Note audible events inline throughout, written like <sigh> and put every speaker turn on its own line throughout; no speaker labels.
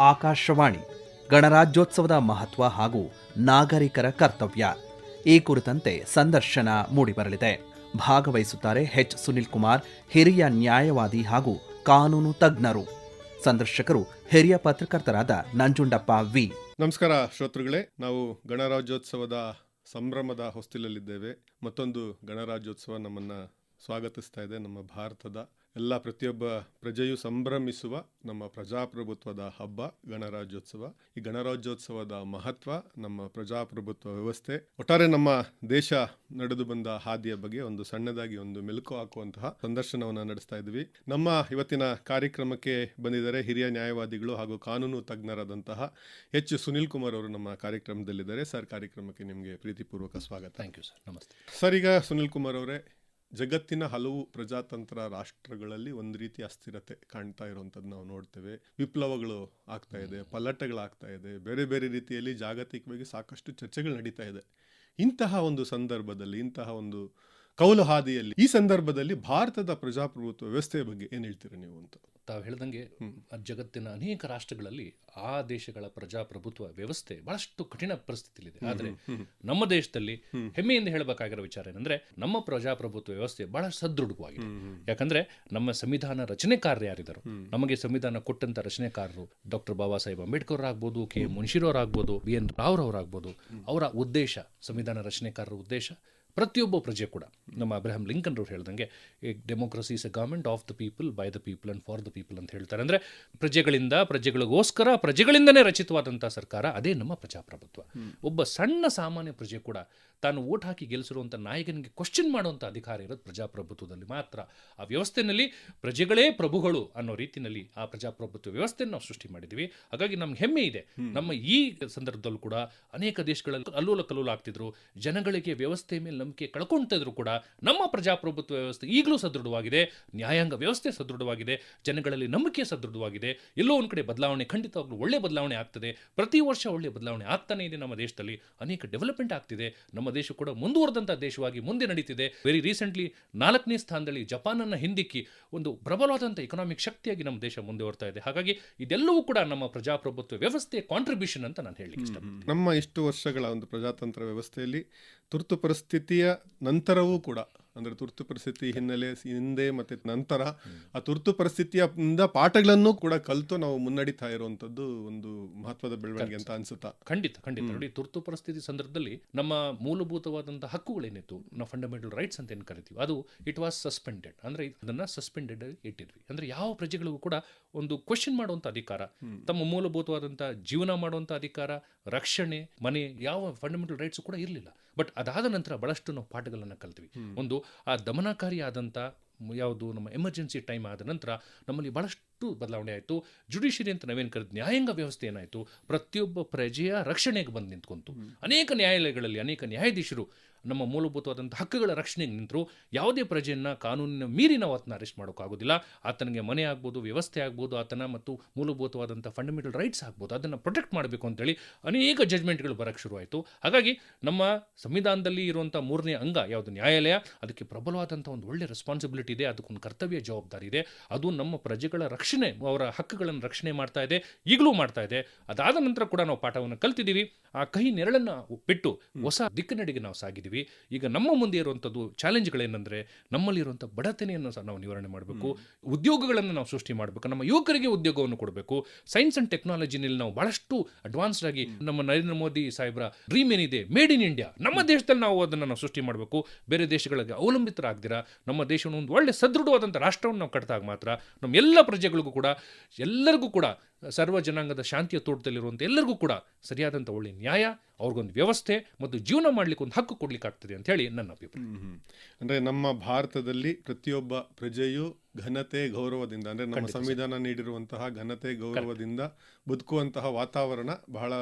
ಆಕಾಶವಾಣಿ, ಗಣರಾಜ್ಯೋತ್ಸವದ ಮಹತ್ವ ಹಾಗೂ ನಾಗರಿಕರ ಕರ್ತವ್ಯ. ಈ ಕುರಿತಂತೆ ಸಂದರ್ಶನ ಮೂಡಿಬರಲಿದೆ. ಭಾಗವಹಿಸುತ್ತಾರೆ ಹೆಚ್ ಸುನಿಲ್ ಕುಮಾರ್, ಹಿರಿಯ ನ್ಯಾಯವಾದಿ ಹಾಗೂ ಕಾನೂನು ತಜ್ಞರು. ಸಂದರ್ಶಕರು, ಹಿರಿಯ ಪತ್ರಕರ್ತರಾದ ನಂಜುಂಡಪ್ಪ ವಿ.
ನಮಸ್ಕಾರ ಶ್ರೋತೃಗಳೇ. ನಾವು ಗಣರಾಜ್ಯೋತ್ಸವದ ಸಂಭ್ರಮದ ಹೊಸ್ತಿಲಲ್ಲಿದ್ದೇವೆ. ಮತ್ತೊಂದು ಗಣರಾಜ್ಯೋತ್ಸವ ನಮ್ಮನ್ನ ಸ್ವಾಗತಿಸ್ತಾ ಇದೆ ನಮ್ಮ ಭಾರತದ ಎಲ್ಲ ಪ್ರತಿಯೊಬ್ಬ ಪ್ರಜೆಯು ಸಂಭ್ರಮಿಸುವ ನಮ್ಮ ಪ್ರಜಾಪ್ರಭುತ್ವದ ಹಬ್ಬ ಗಣರಾಜ್ಯೋತ್ಸವ. ಈ ಗಣರಾಜ್ಯೋತ್ಸವದ ಮಹತ್ವ ನಮ್ಮ ಪ್ರಜಾಪ್ರಭುತ್ವ ವ್ಯವಸ್ಥೆ. ಒಟ್ಟಾರೆ ನಮ್ಮ ದೇಶ ನಡೆದು ಬಂದ ಹಾದಿಯ ಬಗ್ಗೆ ಒಂದು ಸಣ್ಣದಾಗಿ ಒಂದು ಮೆಲುಕು ಹಾಕುವಂತಹ ಸಂದರ್ಶನವನ್ನು ನಡೆಸ್ತಾ ಇದ್ವಿ. ನಮ್ಮ ಇವತ್ತಿನ ಕಾರ್ಯಕ್ರಮಕ್ಕೆ ಬಂದಿದ್ದಾರೆ ಹಿರಿಯ ನ್ಯಾಯವಾದಿಗಳು ಹಾಗೂ ಕಾನೂನು ತಜ್ಞರಾದಂತಹ ಎಚ್. ಸುನಿಲ್ ಕುಮಾರ್ ಅವರು ನಮ್ಮ ಕಾರ್ಯಕ್ರಮದಲ್ಲಿದ್ದಾರೆ. ಸರ್ ಕಾರ್ಯಕ್ರಮಕ್ಕೆ ನಿಮಗೆ ಪ್ರೀತಿಪೂರ್ವಕ ಸ್ವಾಗತ.
ಥ್ಯಾಂಕ್ ಯು ಸರ್ ನಮಸ್ತೆ.
ಸರ್ ಈಗ ಸುನಿಲ್ ಕುಮಾರ್ ಅವರೇ ಜಗತ್ತಿನ ಹಲವು ಪ್ರಜಾತಂತ್ರ ರಾಷ್ಟ್ರಗಳಲ್ಲಿ ಒಂದು ರೀತಿ ಅಸ್ಥಿರತೆ ಕಾಣ್ತಾ ಇರುವಂಥದ್ದು ನಾವು ನೋಡ್ತೇವೆ. ವಿಪ್ಲವಗಳು ಆಗ್ತಾ ಇದೆ ಪಲ್ಲಟಗಳಾಗ್ತಾ ಇದೆ ಬೇರೆ ಬೇರೆ ರೀತಿಯಲ್ಲಿ ಜಾಗತಿಕವಾಗಿ ಸಾಕಷ್ಟು ಚರ್ಚೆಗಳು ನಡೀತಾ ಇದೆ. ಇಂತಹ ಒಂದು ಸಂದರ್ಭದಲ್ಲಿ ಇಂತಹ ಒಂದು ಕೌಲು ಹಾದಿಯಲ್ಲಿ ಈ ಸಂದರ್ಭದಲ್ಲಿ ಭಾರತದ ಪ್ರಜಾಪ್ರಭುತ್ವ ವ್ಯವಸ್ಥೆಯ ಬಗ್ಗೆ ಏನು ಹೇಳ್ತೀರಾ ನೀವು ಅಂತ?
ತಾವು ಹೇಳ್ದಂಗೆ ಜಗತ್ತಿನ ಅನೇಕ ರಾಷ್ಟ್ರಗಳಲ್ಲಿ ಆ ದೇಶಗಳ ಪ್ರಜಾಪ್ರಭುತ್ವ ವ್ಯವಸ್ಥೆ ಬಹಳಷ್ಟು ಕಠಿಣ ಪರಿಸ್ಥಿತಿಲಿದೆ ಆದರೆ ನಮ್ಮ ದೇಶದಲ್ಲಿ ಹೆಮ್ಮೆಯಿಂದ ಹೇಳಬೇಕಾಗಿರೋ ವಿಚಾರ ಏನಂದ್ರೆ ನಮ್ಮ ಪ್ರಜಾಪ್ರಭುತ್ವ ವ್ಯವಸ್ಥೆ ಬಹಳ ಸದೃಢವಾಗಿದೆ. ಯಾಕಂದ್ರೆ ನಮ್ಮ ಸಂವಿಧಾನ ರಚನೆಕಾರರು ಯಾರಿದ್ದಾರೆ ನಮಗೆ ಸಂವಿಧಾನ ಕೊಟ್ಟಂತ ರಚನೆಕಾರರು ಡಾಕ್ಟರ್ ಬಾಬಾ ಸಾಹೇಬ್ ಅಂಬೇಡ್ಕರ್ ಆಗ್ಬೋದು ಕೆ ಮುನ್ಶಿರವ್ರು ಆಗ್ಬೋದು ಬಿ ಎನ್ ರಾವ್ ಅವರಾಗ್ಬೋದು ಅವರ ಉದ್ದೇಶ ಸಂವಿಧಾನ ರಚನೆಕಾರರ ಉದ್ದೇಶ ಪ್ರತಿಯೊಬ್ಬ ಪ್ರಜೆ ಕೂಡ. ನಮ್ಮ ಅಬ್ರಹಾಮ್ ಲಿಂಕನ್ ಅವರು ಹೇಳ್ದಂಗೆ democracy is a government of the people by the people and for the people ಅಂತ ಹೇಳ್ತಾರೆ. ಅಂದರೆ ಪ್ರಜೆಗಳಿಂದ, ಪ್ರಜೆಗಳಿಗೋಸ್ಕರ, ಪ್ರಜೆಗಳಿಂದನೇ ರಚಿತವಾದಂಥ ಸರ್ಕಾರ, ಅದೇ ನಮ್ಮ ಪ್ರಜಾಪ್ರಭುತ್ವ. ಒಬ್ಬ ಸಣ್ಣ ಸಾಮಾನ್ಯ ಪ್ರಜೆ ಕೂಡ ತಾನು ಓಟ್ ಹಾಕಿ ಗೆಲ್ಲಿಸಿರುವಂಥ ನಾಯಕನಿಗೆ ಕ್ವಶನ್ ಮಾಡುವಂಥ ಅಧಿಕಾರ ಇರೋದು ಪ್ರಜಾಪ್ರಭುತ್ವದಲ್ಲಿ ಮಾತ್ರ. ಆ ವ್ಯವಸ್ಥೆಯಲ್ಲಿ ಪ್ರಜೆಗಳೇ ಪ್ರಭುಗಳು ಅನ್ನೋ ರೀತಿಯಲ್ಲಿ ಆ ಪ್ರಜಾಪ್ರಭುತ್ವ ವ್ಯವಸ್ಥೆಯನ್ನು ನಾವು ಸೃಷ್ಟಿ ಮಾಡಿದ್ವಿ ಹಾಗಾಗಿ ನಮ್ಗೆ ಹೆಮ್ಮೆ ಇದೆ. ನಮ್ಮ ಈ ಸಂದರ್ಭದಲ್ಲೂ ಕೂಡ ಅನೇಕ ದೇಶಗಳಲ್ಲಿ ಅಲ್ಲೂಲ ಕಲ್ಲೂಲ ಆಗ್ತಿದ್ರು ಜನಗಳಿಗೆ ವ್ಯವಸ್ಥೆ ಮೇಲೆ ನಂಬಿಕೆ ಕಳ್ಕೊಳ್ತಿದ್ರು ಕೂಡ ನಮ್ಮ ಪ್ರಜಾಪ್ರಭುತ್ವ ವ್ಯವಸ್ಥೆ ಈಗಲೂ ಸದೃಢವಾಗಿದೆ ನ್ಯಾಯಾಂಗ ವ್ಯವಸ್ಥೆ ಸದೃಢವಾಗಿದೆ ಜನಗಳಲ್ಲಿ ನಂಬಿಕೆ ಸದೃಢವಾಗಿದೆ. ಎಲ್ಲೋ ಒಂದು ಕಡೆ ಬದಲಾವಣೆ ಖಂಡಿತವಾಗ್ಲೂ ಒಳ್ಳೆ ಬದಲಾವಣೆ ಆಗ್ತದೆ. ಪ್ರತಿ ವರ್ಷ ಒಳ್ಳೆ ಬದಲಾವಣೆ ಆಗ್ತಾನೆ ಇದೆ ನಮ್ಮ ದೇಶದಲ್ಲಿ. ಅನೇಕ ಡೆವಲಪ್ಮೆಂಟ್ ಆಗ್ತಿದೆ. ನಮ್ಮ ದೇಶ ಕೂಡ ಮುಂದುವರೆದಂಥ ದೇಶವಾಗಿ ಮುಂದೆ ನಡೀತಿದೆ. ವೆರಿ ರೀಸೆಂಟ್ಲಿ ನಾಲ್ಕನೇ ಸ್ಥಾನದಲ್ಲಿ ಜಪಾನನ್ನು ಹಿಂದಿಕ್ಕಿ ಒಂದು ಪ್ರಬಲವಾದಂಥ ಎಕನಾಮಿಕ್ ಶಕ್ತಿಯಾಗಿ ನಮ್ಮ ದೇಶ ಮುಂದೆ ಬರ್ತಾ ಇದೆ. ಹಾಗಾಗಿ ಇದೆಲ್ಲವೂ ಕೂಡ ನಮ್ಮ ಪ್ರಜಾಪ್ರಭುತ್ವ ವ್ಯವಸ್ಥೆ ಕಾಂಟ್ರಿಬ್ಯೂಷನ್ ಅಂತ ನಾನು ಹೇಳಿ
ನಮ್ಮ ಇಷ್ಟು ವರ್ಷಗಳ ಒಂದು ಪ್ರಜಾತಂತ್ರ ವ್ಯವಸ್ಥೆಯಲ್ಲಿ ತುರ್ತು ಪರಿಸ್ಥಿತಿಯ ನಂತರವೂ ಕೂಡ ಅಂದರೆ ತುರ್ತು ಪರಿಸ್ಥಿತಿ ಹಿನ್ನೆಲೆ ಹಿಂದೆ ಮತ್ತು ನಂತರ ಆ ತುರ್ತು ಪರಿಸ್ಥಿತಿಯಿಂದ ಪಾಠಗಳನ್ನು ಕೂಡ ಕಲಿತು ನಾವು ಮುನ್ನಡೀತಾ ಇರುವಂಥದ್ದು ಒಂದು ಮಹತ್ವದ ಬೆಳವಣಿಗೆ ಅಂತ ಅನ್ಸುತ್ತಾ?
ಖಂಡಿತ ಖಂಡಿತ. ನೋಡಿ ತುರ್ತು ಪರಿಸ್ಥಿತಿ ಸಂದರ್ಭದಲ್ಲಿ ನಮ್ಮ ಮೂಲಭೂತವಾದಂತಹ ಹಕ್ಕುಗಳೇನಿತ್ತು ನಾವು ಫಂಡಮೆಂಟಲ್ ರೈಟ್ಸ್ ಅಂತ ಏನು ಕರಿತೀವಿ ಅದು ಇಟ್ ವಾಸ್ ಸಸ್ಪೆಂಡೆಡ್ ಅಂದರೆ ಅದನ್ನು ಸಸ್ಪೆಂಡೆಡ್ ಇಟ್ಟಿದ್ವಿ. ಅಂದರೆ ಯಾವ ಪ್ರಜೆಗಳಿಗೂ ಕೂಡ ಒಂದು ಕ್ವಶನ್ ಮಾಡುವಂಥ ಅಧಿಕಾರ ತಮ್ಮ ಮೂಲಭೂತವಾದಂಥ ಜೀವನ ಮಾಡುವಂಥ ಅಧಿಕಾರ ರಕ್ಷಣೆ ಮನೆ ಯಾವ ಫಂಡಮೆಂಟಲ್ ರೈಟ್ಸ್ ಕೂಡ ಇರಲಿಲ್ಲ. ಬಟ್ ಅದಾದ ನಂತರ ಬಹಳಷ್ಟು ನಾವು ಪಾಠಗಳನ್ನು ಕಲ್ತ್ವಿ. ಒಂದು ಆ ದಮನಕಾರಿಯಾದಂಥ ಯಾವುದು ನಮ್ಮ ಎಮರ್ಜೆನ್ಸಿ ಟೈಮ್ ಆದ ನಂತರ ನಮ್ಮಲ್ಲಿ ಬಹಳಷ್ಟು ಬದಲಾವಣೆ ಆಯಿತು. ಜುಡಿಷಿಯರಿ ಅಂತ ನಾವೇನು ಕರೆದು ನ್ಯಾಯಾಂಗ ವ್ಯವಸ್ಥೆ ಏನಾಯಿತು? ಪ್ರತಿಯೊಬ್ಬ ಪ್ರಜೆಯ ರಕ್ಷಣೆಗೆ ಬಂದು ನಿಂತ್ಕೊಂತು. ಅನೇಕ ನ್ಯಾಯಾಲಯಗಳಲ್ಲಿ ಅನೇಕ ನ್ಯಾಯಾಧೀಶರು ನಮ್ಮ ಮೂಲಭೂತವಾದಂಥ ಹಕ್ಕುಗಳ ರಕ್ಷಣೆಗೆ ನಿಂತರು ಯಾವುದೇ ಪ್ರಜೆಯನ್ನು ಕಾನೂನಿನ ಮೀರಿ ನಾವು ಆತನ ಅರೆಸ್ಟ್ ಮಾಡೋಕ್ಕಾಗೋದಿಲ್ಲ ಆತನಿಗೆ ಮನೆ ಆಗ್ಬೋದು ವ್ಯವಸ್ಥೆ ಆಗ್ಬೋದು ಆತನ ಮತ್ತು ಮೂಲಭೂತವಾದಂಥ ಫಂಡಮೆಂಟಲ್ ರೈಟ್ಸ್ ಆಗ್ಬೋದು ಅದನ್ನು ಪ್ರೊಟೆಕ್ಟ್ ಮಾಡಬೇಕು ಅಂತೇಳಿ ಅನೇಕ ಜಜ್ಮೆಂಟ್ಗಳು ಬರೋಕ್ಕೆ ಶುರುವಾಯಿತು. ಹಾಗಾಗಿ ನಮ್ಮ ಸಂವಿಧಾನದಲ್ಲಿ ಇರುವಂಥ ಮೂರನೇ ಅಂಗ ಯಾವುದು? ನ್ಯಾಯಾಲಯ. ಅದಕ್ಕೆ ಪ್ರಬಲವಾದಂಥ ಒಂದು ಒಳ್ಳೆಯ ರೆಸ್ಪಾನ್ಸಿಬಿಲಿಟಿ ಇದೆ. ಅದಕ್ಕೊಂದು ಕರ್ತವ್ಯ ಜವಾಬ್ದಾರಿ ಇದೆ. ಅದು ನಮ್ಮ ಪ್ರಜೆಗಳ ರಕ್ಷಣೆ ಅವರ ಹಕ್ಕುಗಳನ್ನು ರಕ್ಷಣೆ ಮಾಡ್ತಾ ಇದೆ ಈಗಲೂ ಮಾಡ್ತಾ ಇದೆ. ಅದಾದ ನಂತರ ಕೂಡ ನಾವು ಪಾಠವನ್ನು ಕಲ್ತಿದ್ದೀವಿ. ಆ ಕಹಿ ನೆರಳನ್ನು ಬಿಟ್ಟು ಹೊಸ ದಿಕ್ಕಿನಡೆಗೆ ನಾವು ಸಾಗಿದ್ದೀವಿ. ಈಗ ನಮ್ಮ ಮುಂದೆ ಇರುವಂಥದ್ದು ಚಾಲೆಂಜ್ಗಳೇನೆಂದರೆ ನಮ್ಮಲ್ಲಿರುವಂಥ ಬಡತನೆಯನ್ನು ಸಹ ನಾವು ನಿವಾರಣೆ ಮಾಡಬೇಕು. ಉದ್ಯೋಗಗಳನ್ನು ನಾವು ಸೃಷ್ಟಿ ಮಾಡಬೇಕು. ನಮ್ಮ ಯುವಕರಿಗೆ ಉದ್ಯೋಗವನ್ನು ಕೊಡಬೇಕು. ಸೈನ್ಸ್ ಅಂಡ್ ಟೆಕ್ನಾಲಜಿನಲ್ಲಿ ನಾವು ಭಾಳಷ್ಟು ಅಡ್ವಾನ್ಸ್ಡ್ ಆಗಿ ನಮ್ಮ ನರೇಂದ್ರ ಮೋದಿ ಸಾಹೇಬ್ರ ಡ್ರೀಮ್ ಏನಿದೆ? ಮೇಡ್ ಇನ್ ಇಂಡಿಯಾ ನಮ್ಮ ದೇಶದಲ್ಲಿ ನಾವು ಅದನ್ನು ನಾವು ಸೃಷ್ಟಿ ಮಾಡಬೇಕು. ಬೇರೆ ದೇಶಗಳಿಗೆ ಅವಲಂಬಿತರಾಗ್ದಿರಾ ನಮ್ಮ ದೇಶವನ್ನು ಒಂದು ಒಳ್ಳೆ ಸದೃಢವಾದಂಥ ರಾಷ್ಟ್ರವನ್ನು ನಾವು ಕಟ್ಟಿದಾಗ ಮಾತ್ರ ನಮ್ಮ ಎಲ್ಲ ಪ್ರಜೆಗಳಿಗೂ ಕೂಡ ಎಲ್ಲರಿಗೂ ಕೂಡ ಸರ್ವ ಜನಾಂಗದ ಶಾಂತಿಯ ತೋಟದಲ್ಲಿರುವಂಥ ಎಲ್ಲರಿಗೂ ಕೂಡ ಸರಿಯಾದಂಥ ಒಳ್ಳೆ ನ್ಯಾಯ, ಅವ್ರಿಗೊಂದು ವ್ಯವಸ್ಥೆ ಮತ್ತು ಜೀವನ ಮಾಡ್ಲಿಕ್ಕೆ ಒಂದು ಹಕ್ಕು ಕೊಡ್ಲಿಕ್ಕೆ ಆಗ್ತದೆ ಅಂತ ಹೇಳಿ ನನ್ನ ಅಭಿಪ್ರಾಯ.
ಅಂದ್ರೆ ನಮ್ಮ ಭಾರತದಲ್ಲಿ ಪ್ರತಿಯೊಬ್ಬ ಪ್ರಜೆಯು ಘನತೆ ಗೌರವದಿಂದ ಅಂದ್ರೆ ನಮ್ಮ ಸಂವಿಧಾನ ನೀಡಿರುವಂತಹ ಘನತೆ ಗೌರವದಿಂದ ಬದುಕುವಂತಹ ವಾತಾವರಣ ಬಹಳ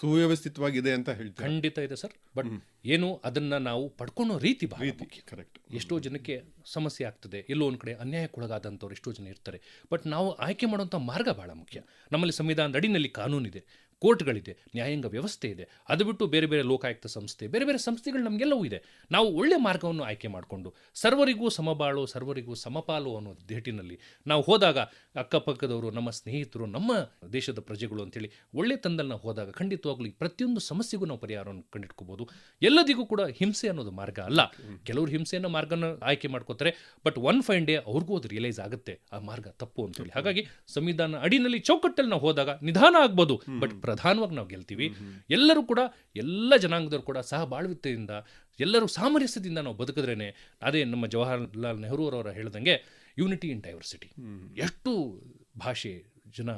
ಸುವ್ಯವಸ್ಥಿತವಾಗಿದೆ ಅಂತ ಹೇಳ್ತಾರೆ?
ಖಂಡಿತ ಇದೆ ಸರ್. ಬಟ್ ಏನು ಅದನ್ನ ನಾವು ಪಡ್ಕೊಳ್ಳೋ ರೀತಿ ಬಹಳ ಮುಖ್ಯ.
ಕರೆಕ್ಟ್.
ಎಷ್ಟೋ ಜನಕ್ಕೆ ಸಮಸ್ಯೆ ಆಗ್ತದೆ ಎಲ್ಲೋ ಒಂದು ಕಡೆ ಅನ್ಯಾಯಕ್ಕೊಳಗಾದಂಥವ್ರು ಎಷ್ಟೋ ಜನ ಇರ್ತಾರೆ. ಬಟ್ ನಾವು ಆಯ್ಕೆ ಮಾಡುವಂಥ ಮಾರ್ಗ ಬಹಳ ಮುಖ್ಯ. ನಮ್ಮಲ್ಲಿ ಸಂವಿಧಾನದ ಅಡಿನಲ್ಲಿ ಕಾನೂನಿದೆ. ಕೋರ್ಟ್ಗಳಿದೆ, ನ್ಯಾಯಾಂಗ ವ್ಯವಸ್ಥೆ ಇದೆ. ಅದು ಬಿಟ್ಟು ಬೇರೆ ಬೇರೆ ಲೋಕಾಯುಕ್ತ ಸಂಸ್ಥೆ, ಬೇರೆ ಬೇರೆ ಸಂಸ್ಥೆಗಳು ನಮಗೆಲ್ಲವೂ ಇದೆ. ನಾವು ಒಳ್ಳೆ ಮಾರ್ಗವನ್ನು ಆಯ್ಕೆ ಮಾಡಿಕೊಂಡು, ಸರ್ವರಿಗೂ ಸಮಬಾಳು, ಸರ್ವರಿಗೂ ಸಮಪಾಲು ಅನ್ನೋ ದೇಟಿನಲ್ಲಿ ನಾವು ಹೋದಾಗ ಅಕ್ಕಪಕ್ಕದವರು, ನಮ್ಮ ಸ್ನೇಹಿತರು, ನಮ್ಮ ದೇಶದ ಪ್ರಜೆಗಳು ಅಂತೇಳಿ ಒಳ್ಳೆ ತಂದಲ್ಲಿ ನಾವು ಹೋದಾಗ ಖಂಡಿತವಾಗ್ಲೂ ಪ್ರತಿಯೊಂದು ಸಮಸ್ಯೆಗೂ ನಾವು ಪರಿಹಾರವನ್ನು ಕಂಡಿಟ್ಕೋಬಹುದು ಎಲ್ಲದಿಗೂ ಕೂಡ ಹಿಂಸೆ ಅನ್ನೋದು ಮಾರ್ಗ ಅಲ್ಲ. ಕೆಲವರು ಹಿಂಸೆಯನ್ನು ಮಾರ್ಗನ ಆಯ್ಕೆ ಮಾಡ್ಕೋತಾರೆ, ಬಟ್ ಒನ್ ಫೈನ್ ಡೇ ಅವ್ರಿಗೂ ಅದು ರಿಯಲೈಸ್ ಆಗುತ್ತೆ. ಆ ಮಾರ್ಗ ತಪ್ಪು ಅಂತೇಳಿ ಹಾಗಾಗಿ ಸಂವಿಧಾನ ಅಡಿನಲ್ಲಿ ಚೌಕಟ್ಟಲ್ಲಿ ನಾವು ಹೋದಾಗ ನಿಧಾನ ಆಗ್ಬೋದು, ಬಟ್ ಪ್ರಧಾನವಾಗಿ ನಾವು ಗೆಲ್ತೀವಿ. ಎಲ್ಲರೂ ಕೂಡ ಎಲ್ಲ ಜನಾಂಗದವರು ಕೂಡ ಸಹಬಾಳ್ವಿತೆಯಿಂದ ಎಲ್ಲರೂ ಸಾಮರಸ್ಯದಿಂದ ನಾವು ಬದುಕಿದ್ರೇನೆ ಅದೇ ನಮ್ಮ ಜವಾಹರ್ಲಾಲ್ ನೆಹರು ಅವರು ಹೇಳ್ದಂಗೆ ಯೂನಿಟಿ ಇನ್ ಡೈವರ್ಸಿಟಿ ಎಷ್ಟು ಭಾಷೆ ಜನ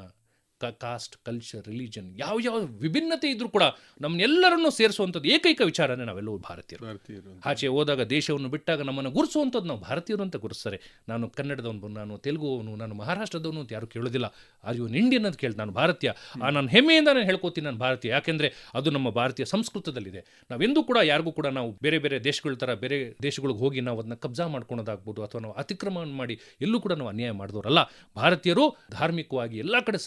ಕಾಸ್ಟ್ ಕಲ್ಚರ್ ರಿಲಿಜನ್ ಯಾವ ಯಾವ ವಿಭಿನ್ನತೆ ಇದ್ರೂ ಕೂಡ ನಮ್ಮನ್ನೆಲ್ಲರನ್ನು ಸೇರಿಸುವಂಥದ್ದು ಏಕೈಕ ವಿಚಾರನೇ ನಾವೆಲ್ಲವೂ ಭಾರತೀಯರು. ಆಚೆ ಹೋದಾಗ ದೇಶವನ್ನು ಬಿಟ್ಟಾಗ ನಮ್ಮನ್ನು ಗುರುಸುವಂಥದ್ದು ನಾವು ಭಾರತೀಯರು ಅಂತ ಗುರುಸ್ತಾರೆ ನಾನು ಕನ್ನಡದವನು ನಾನು ತೆಲುಗುವನು ನಾನು ಮಹಾರಾಷ್ಟ್ರದವನು ಅಂತ ಯಾರು ಕೇಳೋದಿಲ್ಲ. ಆರ್ ಯು ಇಂಡಿಯನ್ ಅಂತ ಕೇಳಿ ನಾನು ಭಾರತೀಯ. ಆ ನಾನು ಹೆಮ್ಮೆಯಿಂದ ನಾನು ಹೇಳ್ಕೊತೀನಿ ನಾನು ಭಾರತೀಯ. ಯಾಕೆಂದರೆ ಅದು ನಮ್ಮ ಭಾರತೀಯ ಸಂಸ್ಕೃತದಲ್ಲಿದೆ. ನಾವೆಂದೂ ಕೂಡ ಯಾರಿಗೂ ಕೂಡ ನಾವು ಬೇರೆ ಬೇರೆ ದೇಶಗಳ ಥರ ಬೇರೆ ದೇಶಗಳಿಗೆ ಹೋಗಿ ನಾವು ಅದನ್ನ ಕಬ್ಜಾ ಮಾಡ್ಕೊಳೋದಾಗ್ಬೋದು ಅಥವಾ ನಾವು ಅತಿಕ್ರಮಣ ಮಾಡಿ ಎಲ್ಲೂ ಕೂಡ ನಾವು ಅನ್ಯಾಯ ಮಾಡಿದವರಲ್ಲ. ಭಾರತೀಯರು ಧಾರ್ಮಿಕವಾಗಿ ಎಲ್ಲ ಕಡೆ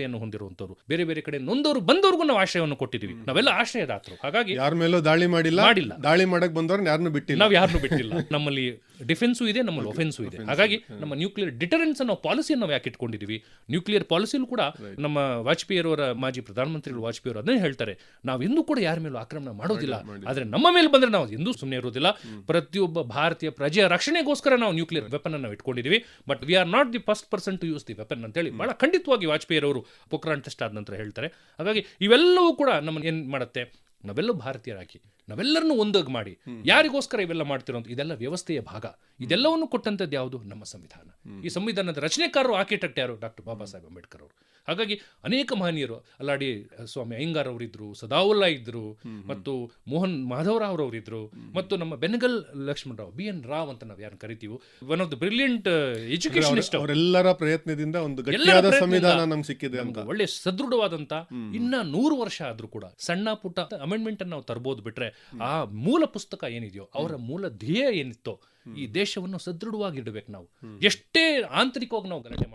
ಸಹಿಷ್ಣುತೆಯನ್ನು ಹೊಂದಿರುವಂತವ್ರು ಬೇರೆ ಬೇರೆ ಕಡೆ ನೊಂದವರು ಬಂದವ್ರಿಗೂ ನಾವು ಆಶ್ರಯವನ್ನು ಕೊಟ್ಟಿದ್ದೀವಿ. ನಾವೆಲ್ಲ ಆಶ್ರಯದಾತರು. ಹಾಗಾಗಿ
ಯಾರ ಮೇಲೂ ದಾಳಿ ಮಾಡಿಲ್ಲ
ಮಾಡಿಲ್ಲ.
ದಾಳಿ ಮಾಡಕ್ ಬಂದವ್ರನ್ನ ಯಾರನ್ನು ಬಿಟ್ಟಿಲ್ಲ.
ನಾವು ಯಾರನ್ನು ಬಿಟ್ಟಿಲ್ಲ. ನಮ್ಮಲ್ಲಿ ಡಿಫೆನ್ಸು ಇದೆ ನಮ್ಮಲ್ಲಿ ಒಫೆನ್ಸು ಇದೆ. ಹಾಗಾಗಿ ನಮ್ಮ ನ್ಯೂಕ್ಲಿಯರ್ ಡಿಟರೆನ್ಸ್ ಅನ್ನೋ ಪಾಲಿಸಿಯನ್ನು ನಾವು ಯಾಕೆ ಇಟ್ಕೊಂಡಿದ್ದೀವಿ ನ್ಯೂಕ್ಲಿಯರ್ ಪಾಲಿಸಿಯಲ್ಲೂ ಕೂಡ ನಮ್ಮ ವಾಜಪೇಯಿಯವರ ಮಾಜಿ ಪ್ರಧಾನಮಂತ್ರಿಗಳು ವಾಜಪೇಯಿ ಅವರು ಅದನ್ನೇ ಹೇಳ್ತಾರೆ. ನಾವು ಇಂದು ಕೂಡ ಯಾರ ಮೇಲೂ ಆಕ್ರಮಣ ಮಾಡೋದಿಲ್ಲ. ಆದರೆ ನಮ್ಮ ಮೇಲೆ ಬಂದ್ರೆ ನಾವು ಎಂದೂ ಸುಮ್ಮನೆ ಇರೋದಿಲ್ಲ. ಪ್ರತಿಯೊಬ್ಬ ಭಾರತೀಯ ಪ್ರಜೆಯ ರಕ್ಷಣೆಗೋಸ್ಕರ ನಾವು ನ್ಯೂಕ್ಲಿಯರ್ ವೆಪನ್ ಅನ್ನು ಇಟ್ಕೊಂಡಿದ್ದೀವಿ but we are not the first person to use the weapon ಅಂತೇಳಿ ಬಹಳ ಖಂಡಿತವಾಗಿ ವಾಜಪೇಯಿ ಅವರು ಪೋಖ್ರಾನ್ ಟೆಸ್ಟ್ ಆದ ನಂತರ ಹೇಳ್ತಾರೆ. ಹಾಗಾಗಿ ಇವೆಲ್ಲವೂ ಕೂಡ ನಮ್ಮನ್ನು ಏನು ಮಾಡುತ್ತೆ? ನಾವೆಲ್ಲ ಭಾರತೀಯರಾಗಿ ನಾವೆಲ್ಲರನ್ನು ಒಂದಾಗಿ ಮಾಡಿ ಯಾರಿಗೋಸ್ಕರ ಇವೆಲ್ಲ ಮಾಡ್ತಿರೋ ಇದೆಲ್ಲ ವ್ಯವಸ್ಥೆಯ ಭಾಗ. ಇದೆಲ್ಲವನ್ನು ಕೊಟ್ಟಂಥದ್ದು ಯಾವುದು? ನಮ್ಮ ಸಂವಿಧಾನ. ಈ ಸಂವಿಧಾನದ ರಚನೆಕಾರರು ಆರ್ಕಿಟೆಕ್ಟ್ ಯಾರು? ಡಾಕ್ಟರ್ ಬಾಬಾ ಸಾಹೇಬ್ ಅಂಬೇಡ್ಕರ್ ಅವರು. ಹಾಗಾಗಿ ಅನೇಕ ಮಹನೀಯರು ಅಲ್ಲಾಡಿ ಸ್ವಾಮಿ ಅಯ್ಯಂಗಾರ್ ಅವರಿದ್ರು ಸದಾವುಲ್ಲಾ ಇದ್ರು ಮತ್ತು ಮೋಹನ್ ಮಾಧವರಾವ್ ಅವರಿದ್ರು ಮತ್ತು ನಮ್ಮ ಬೆನಗಲ್ ಲಕ್ಷ್ಮಣರಾವ್ ಬಿ ಎನ್ ರಾವ್ ಅಂತ ನಾವು ಯಾರು ಕರಿತೀವಿ one of the brilliant educationist
ಅವರೆಲ್ಲರ ಪ್ರಯತ್ನದಿಂದ ಒಂದು ಗಟ್ಟಿಯಾದ ಸಂವಿಧಾನ ನಮ್ಗೆ ಸಿಕ್ಕಿದೆ ಅಂತ.
ಒಳ್ಳೆ ಸದೃಢವಾದಂತ ಇನ್ನ ನೂರು ವರ್ಷ ಆದ್ರೂ ಕೂಡ ಸಣ್ಣ ಪುಟ್ಟ ಅಮೆಂಡ್ಮೆಂಟ್ ಅನ್ನು ನಾವು ತರಬಹುದು ಬಿಟ್ರೆ ಆ ಮೂಲ ಪುಸ್ತಕ ಏನಿದೆಯೋ ಅವರ ಮೂಲ ಧ್ಯೇಯ ಏನಿತ್ತೋ ಈ ದೇಶವನ್ನು ಸದೃಢವಾಗಿ ಇಡಬೇಕು ನಾವು. ಎಷ್ಟೇ ಆಂತರಿಕವಾಗಿ ನಾವು ಗಲಾಟೆ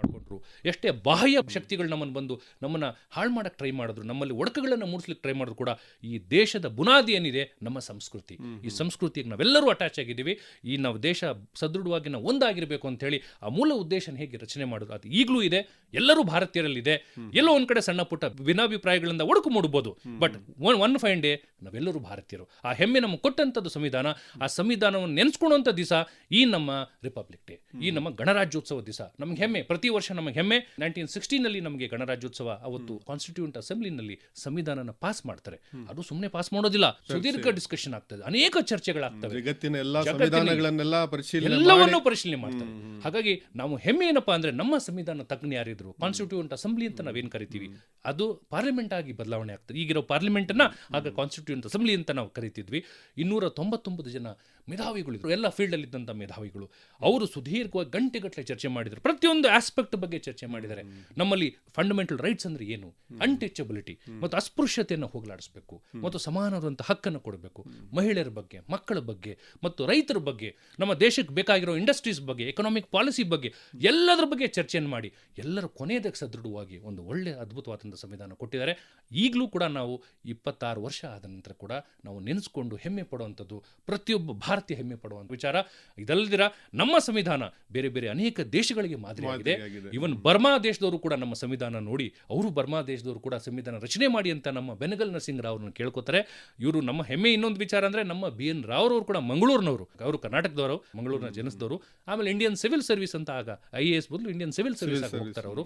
ಎಷ್ಟೇ ಬಾಹ್ಯ ಶಕ್ತಿಗಳು ನಮ್ಮನ್ನು ಬಂದು ನಮ್ಮನ್ನ ಹಾಳು ಮಾಡೋಕ್ಕೆ ಟ್ರೈ ಮಾಡಿದ್ರು ನಮ್ಮಲ್ಲಿ ಒಡಕುಗಳನ್ನು ಮೂಡಿಸ್ಲಿಕ್ಕೆ ಟ್ರೈ ಮಾಡಿದ್ರು ಕೂಡ ಈ ದೇಶದ ಬುನಾದಿ ಏನಿದೆ ನಮ್ಮ ಸಂಸ್ಕೃತಿ. ಈ ಸಂಸ್ಕೃತಿಗೆ ನಾವೆಲ್ಲರೂ ಅಟ್ಯಾಚ್ ಆಗಿದ್ದೀವಿ. ಈ ನಾವು ದೇಶ ಸದೃಢವಾಗಿ ನಾವು ಒಂದಾಗಿರಬೇಕು ಅಂತ ಹೇಳಿ ಆ ಮೂಲ ಉದ್ದೇಶನ ಹೇಗೆ ರಚನೆ ಮಾಡೋದು ಅದು ಈಗಲೂ ಇದೆ ಎಲ್ಲರೂ ಭಾರತೀಯರಲ್ಲಿದೆ. ಎಲ್ಲೋ ಒಂದು ಕಡೆ ಸಣ್ಣ ಪುಟ್ಟ ಭಿನ್ನಾಭಿಪ್ರಾಯಗಳಿಂದ ಒಡಕು ಮೂಡಬಹುದು but one one fine day ನಾವೆಲ್ಲರೂ ಭಾರತೀಯರು. ಆ ಹೆಮ್ಮೆ ನಮಗೆ ಕೊಟ್ಟಂಥದ್ದು ಸಂವಿಧಾನ. ಆ ಸಂವಿಧಾನವನ್ನು ನೆನೆಸ್ಕೊಳ್ಳುವಂಥ ದಿವಸ ಈ ನಮ್ಮ ರಿಪಬ್ಲಿಕ್ ಡೇ ಈ ನಮ್ಮ ಗಣರಾಜ್ಯೋತ್ಸವ ದಿವಸ ನಮ್ಗೆ ಹೆಮ್ಮೆ. ಪ್ರತಿ ವರ್ಷ ನಮಗೆ ಹೆಮ್ಮೆ. ನೈನ್ಟೀನ್ ಸಿಕ್ಸ್ಟೀನಲ್ಲಿ ನಮಗೆ ಗಣರಾಜ್ಯೋತ್ಸವ ಅವತ್ತು ಕಾನ್ಸ್ಟಿಟ್ಯೂಂಟ್ ಅಸೆಂಬ್ಲಿನಲ್ಲಿ ಸಂವಿಧಾನನ ಪಾಸ್ ಮಾಡ್ತಾರೆ. ಅದು ಸುಮ್ಮನೆ ಪಾಸ್ ಮಾಡೋದಿಲ್ಲ. ಸುದೀರ್ಘ ಡಿಸ್ಕಷನ್ ಆಗ್ತದೆ. ಅನೇಕ ಚರ್ಚೆಗಳಾಗ್ತವೆ.
ಜಗತ್ತಿನ ಎಲ್ಲಾ
ಜಗತ್ತಿನ
ಸಂವಿಧಾನಗಳನ್ನೆಲ್ಲ ಪರಿಶೀಲನೆ
ಎಲ್ಲವನ್ನೂ ಪರಿಶೀಲನೆ ಮಾಡ್ತಾರೆ. ಹಾಗಾಗಿ ನಾವು ಹೆಮ್ಮೆ ಏನಪ್ಪಾ ಅಂದ್ರೆ ನಮ್ಮ ಸಂವಿಧಾನ ತಜ್ಞ ಯಾರಿದ್ರು ಕಾನ್ಸ್ಟಿಟ್ಯೂಂಟ್ ಅಸೆಂಬ್ಲಿ ಅಂತ ನಾವೇನ್ ಕರಿತೀವಿ ಅದು ಪಾರ್ಲಿಮೆಂಟ್ ಆಗಿ ಬದಲಾವಣೆ ಆಗ್ತದೆ. ಈಗಿರೋ ಪಾರ್ಲಿಮೆಂಟ್ ಅನ್ನ ಆಗ ಕಾನ್ಸ್ಟಿಟ್ಯೂಂಟ್ ಅಸೆಂಬ್ಲಿ ಅಂತ ನಾವು ಕರಿತಿದ್ವಿ. ಇನ್ನೂರ ತೊಂಬತ್ತೊಂಬತ್ತು ಜನ ಮೇಧಾವಿಗಳಿದ್ರು. ಎಲ್ಲ ಫೀಲ್ಡ್ ಅಲ್ಲಿ ಇದ್ದಂತ ಮೇಧಾವಿಗಳು. ಅವರು ಸುದೀರ್ಘವಾಗಿ ಗಂಟೆಗಟ್ಟಲೆ ಚರ್ಚೆ ಮಾಡಿದ್ರು. ಪ್ರತಿಯೊಂದು ಆಸ್ಪೆಕ್ಟ್ ಬಗ್ಗೆ ಚರ್ಚೆ ಮಾಡಿದ್ದಾರೆ. ನಮ್ಮಲ್ಲಿ ಫಂಡಮೆಂಟಲ್ ರೈಟ್ಸ್ ಅಂದ್ರೆ ಏನು? ಅನ್ಟಚಬಿಲಿಟಿ ಮತ್ತು ಅಸ್ಪೃಶ್ಯತೆಯನ್ನು ಹೋಗಲಾಡಿಸಬೇಕು ಮತ್ತು ಸಮಾನವಾದಂತಹ ಹಕ್ಕನ್ನು ಕೊಡಬೇಕು. ಮಹಿಳೆಯರ ಬಗ್ಗೆ, ಮಕ್ಕಳ ಬಗ್ಗೆ ಮತ್ತು ರೈತರ ಬಗ್ಗೆ, ನಮ್ಮ ದೇಶಕ್ಕೆ ಬೇಕಾಗಿರೋ ಇಂಡಸ್ಟ್ರೀಸ್ ಬಗ್ಗೆ ಎಕನಾಮಿಕ್ ಪಾಲಿಸಿ ಬಗ್ಗೆ ಎಲ್ಲದರ ಬಗ್ಗೆ ಚರ್ಚೆಯನ್ನು ಮಾಡಿ ಎಲ್ಲರ ಕೊನೆಯದಕ್ಕೆ ಸದೃಢವಾಗಿ ಒಂದು ಒಳ್ಳೆ ಅದ್ಭುತವಾದಂಥ ಸಂವಿಧಾನ ಕೊಟ್ಟಿದ್ದಾರೆ. ಈಗಲೂ ಕೂಡ ನಾವು ಇಪ್ಪತ್ತಾರು ವರ್ಷ ಆದ ನಂತರ ಕೂಡ ನಾವು ನೆನೆಸ್ಕೊಂಡು ಹೆಮ್ಮೆ ಪಡುವಂಥದ್ದು ಪ್ರತಿಯೊಬ್ಬ ಭಾರತೀಯ ಹೆಮ್ಮೆ ಪಡುವಂಥ ವಿಚಾರ. ಇದಲ್ಲದಿರ ನಮ್ಮ ಸಂವಿಧಾನ ಬೇರೆ ಬೇರೆ ಅನೇಕ ದೇಶಗಳಿಗೆ ಮಾದರಿಯಾಗಿದೆ.
ಮಾದರಿಯಾಗಿದೆ.
ಇವನ್ ಬರ್ಮಾ ದೇಶದವರು ಕೂಡ ನಮ್ಮ ಸಂವಿಧಾನ ನೋಡಿ ಅವರು ಬರ್ಮಾ ದೇಶದವರು ಕೂಡ ಸಂವಿಧಾನ ರಚನೆ ಮಾಡಿ ಅಂತ ನಮ್ಮ ಬೆನಗಲ್ ನರಸಿಂಗ್ ರಾವ್ರನ್ನ ಕೇಳ್ಕೊತಾರೆ. ಇವರು ನಮ್ಮ ಹೆಮ್ಮೆ ಇನ್ನೊಂದು ವಿಚಾರ ಅಂದ್ರೆ ನಮ್ಮ ಬಿ ಎನ್ ರಾವ್ರವ್ರು ಕೂಡ ಮಂಗಳೂರಿನವರು. ಅವರು ಕರ್ನಾಟಕದವರು ಮಂಗಳೂರಿನ ಜನಸದವರು. ಆಮೇಲೆ ಇಂಡಿಯನ್ ಸಿವಿಲ್ ಸರ್ವಿಸ್ ಅಂತ ಆಗ ಐ ಎ ಎಸ್ ಬದಲು ಇಂಡಿಯನ್ ಸಿವಿಲ್ ಸರ್ವಿಸ್ ಆಗಿ ಹೋಗ್ತಾರೆ ಅವರು.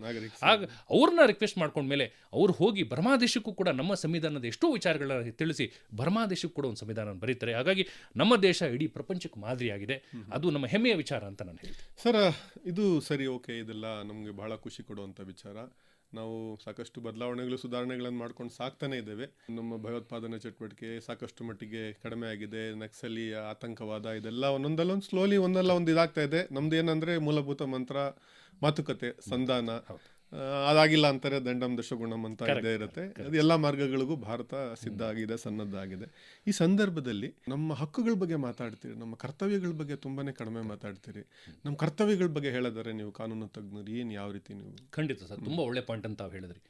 ಆಗ ಅವ್ರನ್ನ ರಿಕ್ವೆಸ್ಟ್ ಮಾಡ್ಕೊಂಡ್ಮೇಲೆ ಅವ್ರು ಹೋಗಿ ಬರ್ಮಾ ದೇಶಕ್ಕೂ ಕೂಡ ನಮ್ಮ ಸಂವಿಧಾನದ ಎಷ್ಟೋ ವಿಚಾರಗಳನ್ನ ತಿಳಿಸಿ ಬರ್ಮಾ ದೇಶಕ್ಕೂ ಕೂಡ ಒಂದು ಸಂವಿಧಾನ ಬರೀತಾರೆ. ಹಾಗಾಗಿ ನಮ್ಮ ದೇಶ ಇಡೀ ಪ್ರಪಂಚಕ್ಕೆ ಮಾದರಿಯಾಗಿದೆ. ಅದು ನಮ್ಮ ಹೆಮ್ಮೆಯ ವಿಚಾರ ಅಂತ ನಾನು ಹೇಳ್ತೀನಿ.
ಸರ್ ಇದು ಸರಿ ಓಕೆ ಇದೆಲ್ಲ ನಮಗೆ ಬಹಳ ಖುಷಿ ಕೊಡುವಂಥ ವಿಚಾರ. ನಾವು ಸಾಕಷ್ಟು ಬದಲಾವಣೆಗಳು, ಸುಧಾರಣೆಗಳನ್ನು ಮಾಡ್ಕೊಂಡು ಸಾಕ್ತಾನೆ ಇದ್ದೇವೆ. ನಮ್ಮ ಭಯೋತ್ಪಾದನೆ ಚಟುವಟಿಕೆ ಸಾಕಷ್ಟು ಮಟ್ಟಿಗೆ ಕಡಿಮೆ ಆಗಿದೆ. ನಕ್ಸಲಿ ಆತಂಕವಾದ ಇದೆಲ್ಲ ಒಂದೊಂದಲ್ಲೊಂದು ಸ್ಲೋಲಿ ಒಂದಲ್ಲ ಒಂದು ಇದಾಗ್ತಾ ಇದೆ. ನಮ್ದು ಏನಂದ್ರೆ ಮೂಲಭೂತ ಮಂತ್ರ ಮಾತುಕತೆ, ಸಂಧಾನ. ಅದಾಗಿಲ್ಲ ಅಂತಾರೆ ದಂಡಂ ದಶಗುಣಂ ಅಂತ ಇದೇ ಇರುತ್ತೆ. ಅದು ಎಲ್ಲ ಮಾರ್ಗಗಳಿಗೂ ಭಾರತ ಸಿದ್ಧ ಆಗಿದೆ ಸನ್ನದ್ಧ ಈ ಸಂದರ್ಭದಲ್ಲಿ ನಮ್ಮ ಹಕ್ಕುಗಳ ಬಗ್ಗೆ ಮಾತಾಡ್ತೀರಿ ನಮ್ಮ ಕರ್ತವ್ಯಗಳ ಬಗ್ಗೆ ತುಂಬಾನೇ ಕಡಿಮೆ ಮಾತಾಡ್ತೀರಿ. ನಮ್ಮ ಕರ್ತವ್ಯಗಳ ಬಗ್ಗೆ ಹೇಳಿದರೆ ನೀವು ಕಾನೂನು ತಜ್ಞರು ಏನು ಯಾವ ರೀತಿ ನೀವು?
ಖಂಡಿತ ಸರ್ ತುಂಬ ಒಳ್ಳೆ ಪಾಯಿಂಟ್ ಅಂತ ತಾವು ಹೇಳಿದ್ರಿ.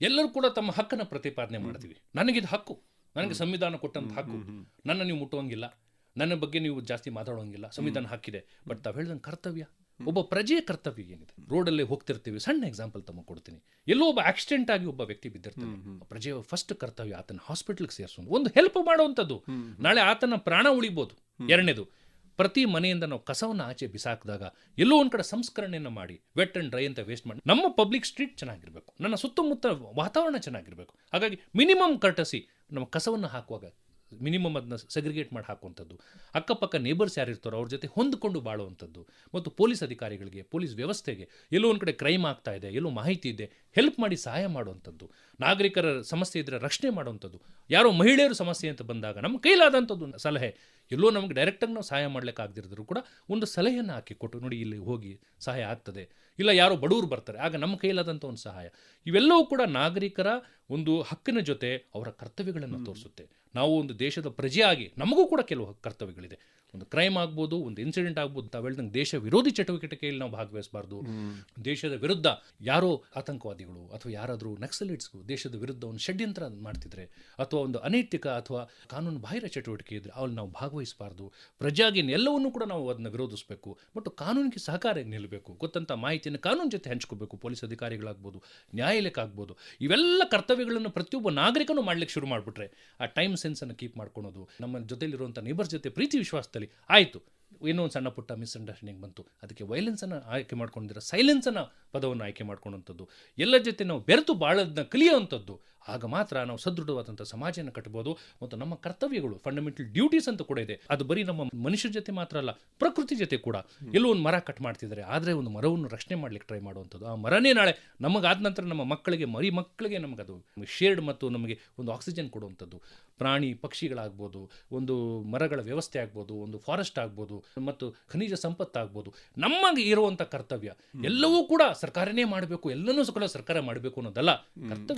ಎಲ್ಲರೂ ಕೂಡ ತಮ್ಮ ಹಕ್ಕನ್ನು ಪ್ರತಿಪಾದನೆ ಮಾಡ್ತೀವಿ. ನನಗಿದು ಹಕ್ಕು. ನನಗೆ ಸಂವಿಧಾನ ಕೊಟ್ಟಂತ ಹಕ್ಕು. ನನ್ನ ನೀವು ಮುಟ್ಟುವಂಗಿಲ್ಲ ನನ್ನ ಬಗ್ಗೆ ನೀವು ಜಾಸ್ತಿ ಮಾತಾಡೋಂಗಿಲ್ಲ. ಸಂವಿಧಾನ ಹಾಕಿದೆ ಬಟ್ ತಾವು ಹೇಳ್ದಂಗೆ ಕರ್ತವ್ಯ. ಒಬ್ಬ ಪ್ರಜೆಯ ಕರ್ತವ್ಯ ಏನಿದೆ? ರೋಡಲ್ಲಿ ಹೋಗ್ತಿರ್ತೀವಿ. ಸಣ್ಣ ಎಕ್ಸಾಂಪಲ್ ತಮ್ಮ ಕೊಡ್ತೀನಿ. ಎಲ್ಲೋ ಒಬ್ಬ ಆಕ್ಸಿಡೆಂಟ್ ಆಗಿ ಒಬ್ಬ ವ್ಯಕ್ತಿ ಬಿದ್ದಿರ್ತಾನೆ. ಪ್ರಜೆಯ ಫಸ್ಟ್ ಕರ್ತವ್ಯ ಆತನ ಹಾಸ್ಪಿಟಲ್ಗೆ ಸೇರಿಸೋದು ಒಂದು ಹೆಲ್ಪ್ ಮಾಡುವಂಥದ್ದು. ನಾಳೆ ಆತನ ಪ್ರಾಣ ಉಳಿಬೋದು. ಎರಡನೇದು ಪ್ರತಿ ಮನೆಯಿಂದ ನಾವು ಕಸವನ್ನು ಆಚೆ ಬಿಸಾಕಿದಾಗ ಎಲ್ಲೋ ಒಂದು ಕಡೆ ಸಂಸ್ಕರಣೆಯನ್ನು ಮಾಡಿ ವೆಟ್ ಅಂಡ್ ಡ್ರೈ ಅಂತ ವೇಸ್ಟ್ ಮಾಡಿ ನಮ್ಮ ಪಬ್ಲಿಕ್ ಸ್ಟ್ರೀಟ್ ಚೆನ್ನಾಗಿರಬೇಕು. ನನ್ನ ಸುತ್ತಮುತ್ತ ವಾತಾವರಣ ಚೆನ್ನಾಗಿರಬೇಕು. ಹಾಗಾಗಿ ಮಿನಿಮಮ್ ಕರ್ಟಸಿ ನಮ್ಮ ಕಸವನ್ನು ಹಾಕುವಾಗ ಮಿನಿಮಮ್ ಅದನ್ನ ಸೆಗ್ರಿಗೇಟ್ ಮಾಡಿ ಹಾಕುವಂಥದ್ದು. ಅಕ್ಕಪಕ್ಕ ನೇಬರ್ಸ್ ಯಾರಿರ್ತಾರೋ ಅವ್ರ ಜೊತೆ ಹೊಂದಿಕೊಂಡು ಬಾಳುವಂಥದ್ದು. ಮತ್ತು ಪೊಲೀಸ್ ಅಧಿಕಾರಿಗಳಿಗೆ ಪೊಲೀಸ್ ವ್ಯವಸ್ಥೆಗೆ ಎಲ್ಲೋ ಒಂದು ಕಡೆ ಕ್ರೈಮ್ ಆಗ್ತಾ ಇದೆ ಎಲ್ಲೋ ಮಾಹಿತಿ ಇದೆ ಹೆಲ್ಪ್ ಮಾಡಿ ಸಹಾಯ ಮಾಡುವಂಥದ್ದು. ನಾಗರಿಕರ ಸಮಸ್ಯೆ ಇದ್ದರೆ ರಕ್ಷಣೆ ಮಾಡುವಂಥದ್ದು. ಯಾರೋ ಮಹಿಳೆಯರು ಸಮಸ್ಯೆ ಅಂತ ಬಂದಾಗ ನಮ್ಮ ಕೈಲಾದಂಥದ್ದು ಸಲಹೆ. ಎಲ್ಲೋ ನಮಗೆ ಡೈರೆಕ್ಟಾಗಿ ನಾವು ಸಹಾಯ ಮಾಡ್ಲಿಕ್ಕೆ ಆಗದಿರಿದ್ರು ಕೂಡ ಒಂದು ಸಲಹೆಯನ್ನು ಹಾಕಿ ಕೊಟ್ಟು ನೋಡಿ ಇಲ್ಲಿ ಹೋಗಿ ಸಹಾಯ ಆಗ್ತದೆ. ಇಲ್ಲ ಯಾರೋ ಬಡವರು ಬರ್ತಾರೆ ಆಗ ನಮ್ಮ ಕೈಲಾದಂಥ ಒಂದು ಸಹಾಯ. ಇವೆಲ್ಲವೂ ಕೂಡ ನಾಗರಿಕರ ಒಂದು ಹಕ್ಕಿನ ಜೊತೆ ಅವರ ಕರ್ತವ್ಯಗಳನ್ನು ತೋರಿಸುತ್ತೆ. ನಾವು ಒಂದು ದೇಶದ ಪ್ರಜೆಯಾಗಿ ನಮಗೂ ಕೂಡ ಕೆಲವು ಕರ್ತವ್ಯಗಳಿದೆ. ಒಂದು ಕ್ರೈಮ್ ಆಗ್ಬೋದು, ಒಂದು ಇನ್ಸಿಡೆಂಟ್ ಆಗ್ಬೋದು, ತಾವು ಹೇಳ್ದಂಗೆ ದೇಶ ವಿರೋಧಿ ಚಟುವಟಿಕೆಯಲ್ಲಿ ನಾವು ಭಾಗವಹಿಸಬಾರ್ದು. ದೇಶದ ವಿರುದ್ಧ ಯಾರೋ ಆತಂಕವಾದಿಗಳು ಅಥವಾ ಯಾರಾದರೂ ನಕ್ಸಲೈಟ್ಸ್ಗಳು ದೇಶದ ವಿರುದ್ಧ ಒಂದು ಷಡ್ಯಂತ್ರ ಮಾಡ್ತಿದ್ರೆ ಅಥವಾ ಒಂದು ಅನೈತಿಕ ಅಥವಾ ಕಾನೂನು ಬಾಹಿರ ಚಟುವಟಿಕೆ ಇದ್ರೆ ಅವಲ್ಲಿ ನಾವು ಭಾಗವಹಿಸಬಾರ್ದು. ಪ್ರಜಾಗಿನ ಎಲ್ಲವನ್ನೂ ಕೂಡ ನಾವು ಅದನ್ನು ವಿರೋಧಿಸಬೇಕು. ಮತ್ತು ಕಾನೂನಿಗೆ ಸಹಕಾರ ನಿಲ್ಲಬೇಕು ಗೊತ್ತಂತ ಮಾಹಿತಿಯನ್ನು ಕಾನೂನು ಜೊತೆ ಹಂಚ್ಕೋಬೇಕು. ಪೊಲೀಸ್ ಅಧಿಕಾರಿಗಳಾಗ್ಬೋದು ನ್ಯಾಯಾಲಯಕ್ಕೆ ಆಗ್ಬೋದು ಇವೆಲ್ಲ ಕರ್ತವ್ಯಗಳನ್ನು ಪ್ರತಿಯೊಬ್ಬ ನಾಗರಿಕನು ಮಾಡ್ಲಿಕ್ಕೆ ಶುರು ಮಾಡಿಬಿಟ್ರೆ ಆ ಟೈಮ್ ಸೆನ್ಸನ್ನು ಕೀಪ್ ಮಾಡ್ಕೊಳೋದು, ನಮ್ಮ ಜೊತೆಲಿರುವಂಥ ನೇಬರ್ ಜೊತೆ ಪ್ರೀತಿ ವಿಶ್ವಾಸದಲ್ಲಿ ಆಯಿತು. ಏನೋ ಒಂದು ಸಣ್ಣ ಪುಟ್ಟ ಮಿಸ್ಅಂಡರ್ಸ್ಟ್ಯಾಂಡಿಂಗ್ ಬಂತು. ಅದಕ್ಕೆ ವೈಲೆನ್ಸನ್ನು ಆಯ್ಕೆ ಮಾಡ್ಕೊಂಡಿರೋ ಸೈಲೆನ್ಸನ್ನು ಪದವನ್ನು ಆಯ್ಕೆ ಮಾಡ್ಕೊಳ್ಳುವಂಥದ್ದು ಎಲ್ಲ ಜೊತೆ ನಾವು ಬೆರೆತು ಬಾಳೋದನ್ನ ಕಲಿಯುವಂಥದ್ದು ಆಗ ಮಾತ್ರ ನಾವು ಸದೃಢವಾದಂಥ ಸಮಾಜನ ಕಟ್ಬೋದು ಮತ್ತು ನಮ್ಮ ಕರ್ತವ್ಯಗಳು ಫಂಡಮೆಂಟಲ್ ಡ್ಯೂಟೀಸ್ ಅಂತ ಕೂಡ ಇದೆ. ಅದು ಬರೀ ನಮ್ಮ ಮನುಷ್ಯರ ಜೊತೆ ಮಾತ್ರ ಅಲ್ಲ ಪ್ರಕೃತಿ ಜೊತೆ ಕೂಡ. ಎಲ್ಲೋ ಒಂದು ಮರ ಕಟ್ ಮಾಡ್ತಿದ್ದಾರೆ ಆದರೆ ಒಂದು ಮರವನ್ನು ರಕ್ಷಣೆ ಮಾಡ್ಲಿಕ್ಕೆ ಟ್ರೈ ಮಾಡುವಂಥದ್ದು. ಆ ಮರನೇ ನಾಳೆ ನಮಗಾದ ನಂತರ ನಮ್ಮ ಮಕ್ಕಳಿಗೆ ಮರಿ ಮಕ್ಕಳಿಗೆ ನಮಗದು ಶೇಡ್ ಮತ್ತು ನಮಗೆ ಒಂದು ಆಕ್ಸಿಜನ್ ಕೊಡುವಂಥದ್ದು. ಪ್ರಾಣಿ ಪಕ್ಷಿಗಳಾಗ್ಬೋದು ಒಂದು ಮರಗಳ ವ್ಯವಸ್ಥೆ ಆಗ್ಬೋದು ಒಂದು ಫಾರೆಸ್ಟ್ ಆಗ್ಬೋದು ಮತ್ತು ಖನಿಜ ಸಂಪತ್ತಾಗ್ಬೋದು ನಮಗೆ ಇರುವಂಥ ಕರ್ತವ್ಯ. ಎಲ್ಲವೂ ಕೂಡ ಸರ್ಕಾರನೇ ಮಾಡಬೇಕು ಎಲ್ಲನೂ ಕೂಡ ಸರ್ಕಾರ ಮಾಡಬೇಕು ಅನ್ನೋದಲ್ಲ.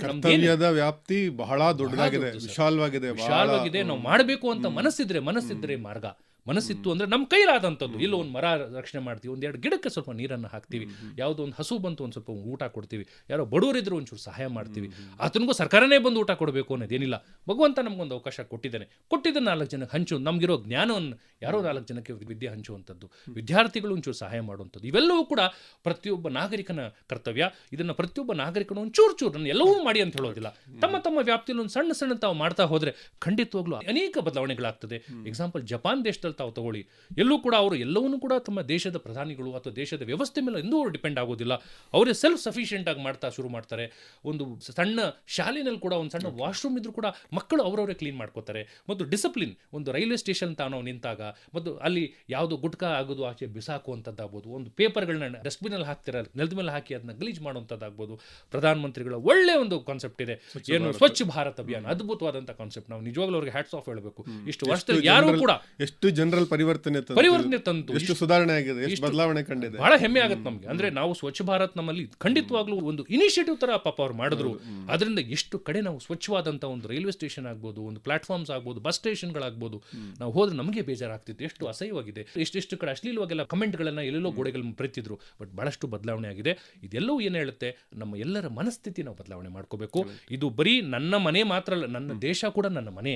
ಕರ್ತವ್ಯ
ವ್ಯಾಪ್ತಿ ಬಹಳ ದೊಡ್ಡದಾಗಿದೆ. ವಿಶಾಲವಾಗಿದೆ
ವಿಶಾಲವಾಗಿದೆ ನಾವು ಮಾಡಬೇಕು ಅಂತ ಮನಸ್ಸಿದ್ರೆ ಮನಸ್ಸಿದ್ರೆ ಮಾರ್ಗ. ಮನಸ್ಸಿತ್ತು ಅಂದ್ರೆ ನಮ್ಮ ಕೈಲಾದಂಥದ್ದು. ಇಲ್ಲ ಒಂದು ಮರ ರಕ್ಷಣೆ ಮಾಡ್ತೀವಿ ಒಂದೆರಡು ಗಿಡಕ್ಕೆ ಸ್ವಲ್ಪ ನೀರನ್ನು ಹಾಕ್ತೀವಿ ಯಾವುದೋ ಒಂದು ಹಸು ಬಂತು ಒಂದು ಸ್ವಲ್ಪ ಊಟ ಕೊಡ್ತೀವಿ ಯಾರೋ ಬಡವರಿದ್ರು ಒಂಚೂರು ಸಹಾಯ ಮಾಡ್ತೀವಿ. ಆತನಿಗೂ ಸರ್ಕಾರನೇ ಬಂದು ಊಟ ಕೊಡಬೇಕು ಅನ್ನೋದೇನಿಲ್ಲ. ಭಗವಂತ ನಮಗೊಂದು ಅವಕಾಶ ಕೊಟ್ಟಿದ್ದಾನೆ. ಕೊಟ್ಟಿದ್ದ ನಾಲ್ಕು ಜನಕ್ಕೆ ಹಂಚು ನಮಗಿರೋ ಜ್ಞಾನವನ್ನು ಯಾರೋ ನಾಲ್ಕು ಜನಕ್ಕೆ ವಿದ್ಯೆ ಹಂಚುವಂಥದ್ದು ವಿದ್ಯಾರ್ಥಿಗಳು ಒಂಚೂರು ಸಹಾಯ ಮಾಡುವಂಥದ್ದು ಇವೆಲ್ಲವೂ ಕೂಡ ಪ್ರತಿಯೊಬ್ಬ ನಾಗರಿಕನ ಕರ್ತವ್ಯ. ಇದನ್ನು ಪ್ರತಿಯೊಬ್ಬ ನಾಗರಿಕನು ಒಂಚೂರು ಚೂರು ನಾನು ಎಲ್ಲವೂ ಮಾಡಿ ಅಂತ ಹೇಳೋದಿಲ್ಲ. ತಮ್ಮ ತಮ್ಮ ವ್ಯಾಪ್ತಿಯಲ್ಲಿ ಒಂದು ಸಣ್ಣ ಸಣ್ಣ ತಾವು ಮಾಡ್ತಾ ಹೋದರೆ ಖಂಡಿತವಾಗ್ಲೂ ಅನೇಕ ಬದಲಾವಣೆಗಳಾಗ್ತದೆ. ಎಕ್ಸಾಂಪಲ್ ಜಪಾನ್ ದೇಶದಲ್ಲಿ ತಾವು ತಗೊಳ್ಳಿ. ಎಲ್ಲೂ ಕೂಡ ಅವರು ಎಲ್ಲವನ್ನೂ ಕೂಡ ತಮ್ಮ ದೇಶದ ಪ್ರಧಾನಿಗಳು ಅಥವಾ ದೇಶದ ವ್ಯವಸ್ಥೆ ಮೇಲೆ ಎಂದೂ ಅವರು ಡಿಪೆಂಡ್ ಆಗೋದಿಲ್ಲ. ಅವರೇ ಸೆಲ್ಫ್ ಸಫಿಷಿಯೆಂಟ್ ಆಗಿ ಮಾಡ್ತಾ ಶುರು ಮಾಡ್ತಾರೆ. ಒಂದು ಸಣ್ಣ ಶಾಲೆನಲ್ಲಿ ಕೂಡ ಒಂದು ಸಣ್ಣ ವಾಶ್ರೂಮ್ ಇದ್ರೂ ಕೂಡ ಮಕ್ಕಳು ಅವರವರೇ ಕ್ಲೀನ್ ಮಾಡ್ಕೋತಾರೆ. ಮತ್ತು ಡಿಸಿಪ್ಲಿನ್ ಒಂದು ರೈಲ್ವೆ ಸ್ಟೇಷನ್ ತಾವು ನಾವು ನಿಂತಾಗ ಮತ್ತು ಅಲ್ಲಿ ಯಾವುದು ಗುಟ್ಕಾ ಆಗೋದು ಆಚೆ ಬಿಸಾಕುವಂಥದ್ದಾಗ್ಬೋದು ಒಂದು ಪೇಪರ್ಗಳನ್ನ ಡಸ್ಟ್ಬಿನಲ್ಲಿ ಹಾಕ್ತಿರ ನೆಲದ ಮೇಲೆ ಹಾಕಿ ಅದನ್ನ ಗಲೀಜ್ ಮಾಡುವಂಥದ್ದಾಗ್ಬೋದು ಪ್ರಧಾನಮಂತ್ರಿಗಳ ಒಳ್ಳೆ ಒಂದು ಕಾನ್ಸೆಪ್ಟ್ ಇದೆ. ಏನು ಸ್ವಚ್ಛ ಭಾರತ ಅಭಿಯಾನ ಅದ್ಭುತವಾದಂಥ ಕಾನ್ಸೆಪ್ಟ್. ನಾವು ನಿಜವಾಗ್ಲೂ ಅವ್ರಿಗೆ ಹ್ಯಾಟ್ಸ್ ಆಫ್ ಹೇಳಬೇಕು. ಇಷ್ಟು ವರ್ಷದಲ್ಲಿ ಯಾರು ಕೂಡ
ಎಷ್ಟು ಜನರಲ್ ಪರಿವರ್ತನೆ.
ಪರಿವರ್ತನೆ ತಂತು.
ಎಷ್ಟು ಸುಧಾರಣೆ ಆಗಿದೆ ಎಷ್ಟು ಬದಲಾವಣೆ ಕಂಡಿದೆ.
ಬಹಳ ಹೆಮ್ಮೆ ಆಗುತ್ತೆ ನಮಗೆ. ಅಂದ್ರೆ ನಾವು ಸ್ವಚ್ಛ ಭಾರತ್ ನಮ್ಮಲ್ಲಿ ಖಂಡಿತವಾಗ್ಲೂ ಒಂದು ಇನಿಷಿಯೇಟಿವ್ ತರ ಪಾಪ ಅವ್ರು ಮಾಡಿದ್ರು. ಅದರಿಂದ ಎಷ್ಟು ಕಡೆ ನಾವು ಸ್ವಚ್ಛವಾದಂತಹ ಒಂದು ರೈಲ್ವೆ ಸ್ಟೇಷನ್ ಆಗ್ಬೋದು ಒಂದು ಪ್ಲಾಟ್ಫಾರ್ಮ್ಸ್ ಆಗ್ಬೋದು ಬಸ್ ಸ್ಟೇಷನ್ಗಳಾಗ್ಬೋದು ನಾವು ಹೋದ್ರೆ ನಮಗೆ ಬೇಜಾರಾಗ್ತಿತ್ತು ಎಷ್ಟು ಅಸಹ್ಯವಾಗಿದೆ. ಎಷ್ಟೆಷ್ಟು ಕಡೆ ಅಶ್ಲೀಲವಾಗೆಲ್ಲ ಕಮೆಂಟ್ಗಳನ್ನು ಎಲ್ಲೆಲ್ಲೋ ಗೋಡೆಗಳನ್ನ ಪ್ರೀತಿದ್ರು ಬಟ್ ಬಹಳಷ್ಟು ಬದಲಾವಣೆ ಆಗಿದೆ. ಇದೆಲ್ಲವೂ ಏನು ಹೇಳುತ್ತೆ ನಮ್ಮ ಎಲ್ಲರ ಮನಸ್ಥಿತಿ ನಾವು ಬದಲಾವಣೆ ಮಾಡ್ಕೋಬೇಕು. ಇದು ಬರೀ ನನ್ನ ಮನೆ ಮಾತ್ರ ಅಲ್ಲ ನನ್ನ ದೇಶ ಕೂಡ ನನ್ನ ಮನೆ.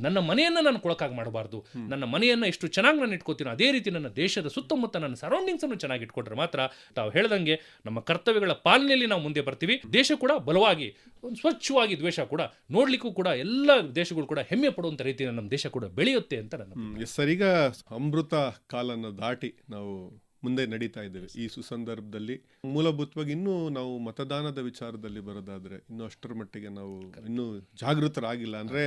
ನನ್ನ ಮನೆಯನ್ನ ನಾನು ಕೊಳಕಾಗಿ ಮಾಡಬಾರ್ದು. ನನ್ನ ಮನೆಯನ್ನ ಎಷ್ಟು ಚೆನ್ನಾಗಿ ನಾನು ಇಟ್ಕೋತೀನೋ ಅದೇ ರೀತಿ ನನ್ನ ದೇಶದ ಸುತ್ತಮುತ್ತ ನನ್ನ ಸರೌಂಡಿಂಗ್ಸ್ ಅನ್ನು ಚೆನ್ನಾಗಿ ಇಟ್ಕೊಂಡ್ರೆ ಮಾತ್ರ ತಾವು ಹೇಳ್ದಂಗೆ ನಮ್ಮ ಕರ್ತವ್ಯಗಳ ಪಾಲನೆಯಲ್ಲಿ ನಾವು ಮುಂದೆ ಬರ್ತೀವಿ. ದೇಶ ಕೂಡ ಬಲವಾಗಿ ಒಂದು ಸ್ವಚ್ಛವಾಗಿ ದ್ವೇಷ ಕೂಡ ನೋಡ್ಲಿಕ್ಕೂ ಕೂಡ ಎಲ್ಲ ದೇಶಗಳು ಕೂಡ ಹೆಮ್ಮೆ ಪಡುವಂತ ರೀತಿಯಲ್ಲಿ ನಮ್ಮ ದೇಶ ಕೂಡ ಬೆಳೆಯುತ್ತೆ ಅಂತ ನನ್ನ
ಸರ್. ಈಗ ಅಮೃತ ಕಾಲನ ದಾಟಿ ನಾವು ಮುಂದೆ ನಡೀತಾ ಇದ್ದೇವೆ. ಈ ಸುಸಂದರ್ಭದಲ್ಲಿ ಮೂಲಭೂತವಾಗಿ ಇನ್ನೂ ನಾವು ಮತದಾನದ ವಿಚಾರದಲ್ಲಿ ಬರೋದಾದ್ರೆ ಇನ್ನು ಅಷ್ಟರ ಮಟ್ಟಿಗೆ ನಾವು ಇನ್ನೂ ಜಾಗೃತರಾಗಿಲ್ಲ. ಅಂದ್ರೆ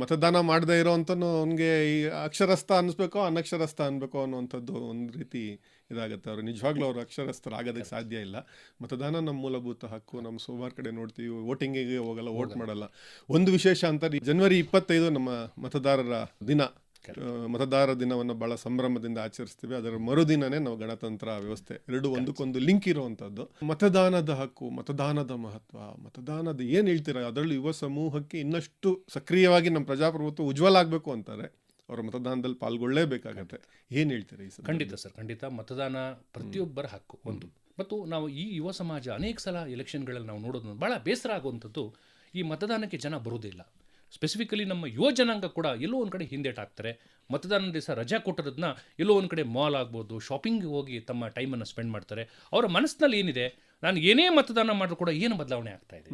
ಮತದಾನ ಮಾಡದೇ ಇರೋವಂಥನು ಅವನಿಗೆ ಈ ಅಕ್ಷರಸ್ಥ ಅನ್ಸ್ಬೇಕೋ ಅನಕ್ಷರಸ್ಥ ಅನ್ಬೇಕೋ ಅನ್ನುವಂಥದ್ದು ಒಂದು ರೀತಿ ಇದಾಗುತ್ತೆ. ಅವ್ರು ನಿಜವಾಗ್ಲೂ ಅವ್ರು ಅಕ್ಷರಸ್ಥರಾಗೋದಕ್ಕೆ ಸಾಧ್ಯ ಇಲ್ಲ. ಮತದಾನ ನಮ್ಮ ಮೂಲಭೂತ ಹಕ್ಕು. ನಮ್ಮ ಸೋಮವಾರ ಕಡೆ ನೋಡ್ತೀವಿ, ವೋಟಿಂಗಿಗೆ ಹೋಗಲ್ಲ, ವೋಟ್ ಮಾಡಲ್ಲ. ಒಂದು ವಿಶೇಷ ಅಂತ ಜನವರಿ ಇಪ್ಪತ್ತೈದು ನಮ್ಮ ಮತದಾರರ ದಿನ. ಮತದಾರ ದಿನವನ್ನು ಬಹಳ ಸಂಭ್ರಮದಿಂದ ಆಚರಿಸ್ತೀವಿ. ಅದರ ಮರುದಿನನೇ ನಾವು ಗಣತಂತ್ರ ವ್ಯವಸ್ಥೆ. ಎರಡು ಒಂದಕ್ಕೊಂದು ಲಿಂಕ್ ಇರುವಂತದ್ದು ಮತದಾನದ ಹಕ್ಕು ಮತದಾನದ ಮಹತ್ವ ಮತದಾನದ ಏನು ಹೇಳ್ತೀರಾ? ಅದರಲ್ಲೂ ಯುವ ಸಮೂಹಕ್ಕೆ ಇನ್ನಷ್ಟು ಸಕ್ರಿಯವಾಗಿ ನಮ್ಮ ಪ್ರಜಾಪ್ರಭುತ್ವ ಉಜ್ವಲ ಆಗಬೇಕು ಅಂತಾರೆ. ಅವರ ಮತದಾನದಲ್ಲಿ ಪಾಲ್ಗೊಳ್ಳೇಬೇಕಾಗತ್ತೆ. ಏನು ಹೇಳ್ತೀರಾ ಈ?
ಖಂಡಿತ ಸರ್ ಖಂಡಿತ. ಮತದಾನ ಪ್ರತಿಯೊಬ್ಬರ ಹಕ್ಕು ಒಂದು. ಮತ್ತು ನಾವು ಈ ಯುವ ಸಮಾಜ ಅನೇಕ ಸಲ ಎಲೆಕ್ಷನ್ಗಳಲ್ಲಿ ನಾವು ನೋಡೋದು ಭಾಳ ಬೇಸರ ಆಗುವಂಥದ್ದು ಈ ಮತದಾನಕ್ಕೆ ಜನ ಬರೋದಿಲ್ಲ. ಸ್ಪೆಸಿಫಿಕಲಿ ನಮ್ಮ ಯುವ ಜನಾಂಗ ಕೂಡ ಎಲ್ಲೋ ಒಂದು ಕಡೆ ಹಿಂದೇಟಾಗ್ತಾರೆ ಮತದಾನ ದಿವಸ ರಜಾ ಕೊಟ್ಟಿರೋದನ್ನ ಎಲ್ಲೋ ಒಂದು ಕಡೆ ಮಾಲ್ ಆಗ್ಬೋದು ಶಾಪಿಂಗ್ ಹೋಗಿ ತಮ್ಮ ಟೈಮನ್ನು ಸ್ಪೆಂಡ್ ಮಾಡ್ತಾರೆ. ಅವರ ಮನಸ್ಸಿನಲ್ಲಿ ಏನಿದೆ? ನಾನು ಏನೇ ಮತದಾನ ಮಾಡಿದ್ರು ಕೂಡ ಏನು ಬದಲಾವಣೆ ಆಗ್ತಾ ಇದೆ?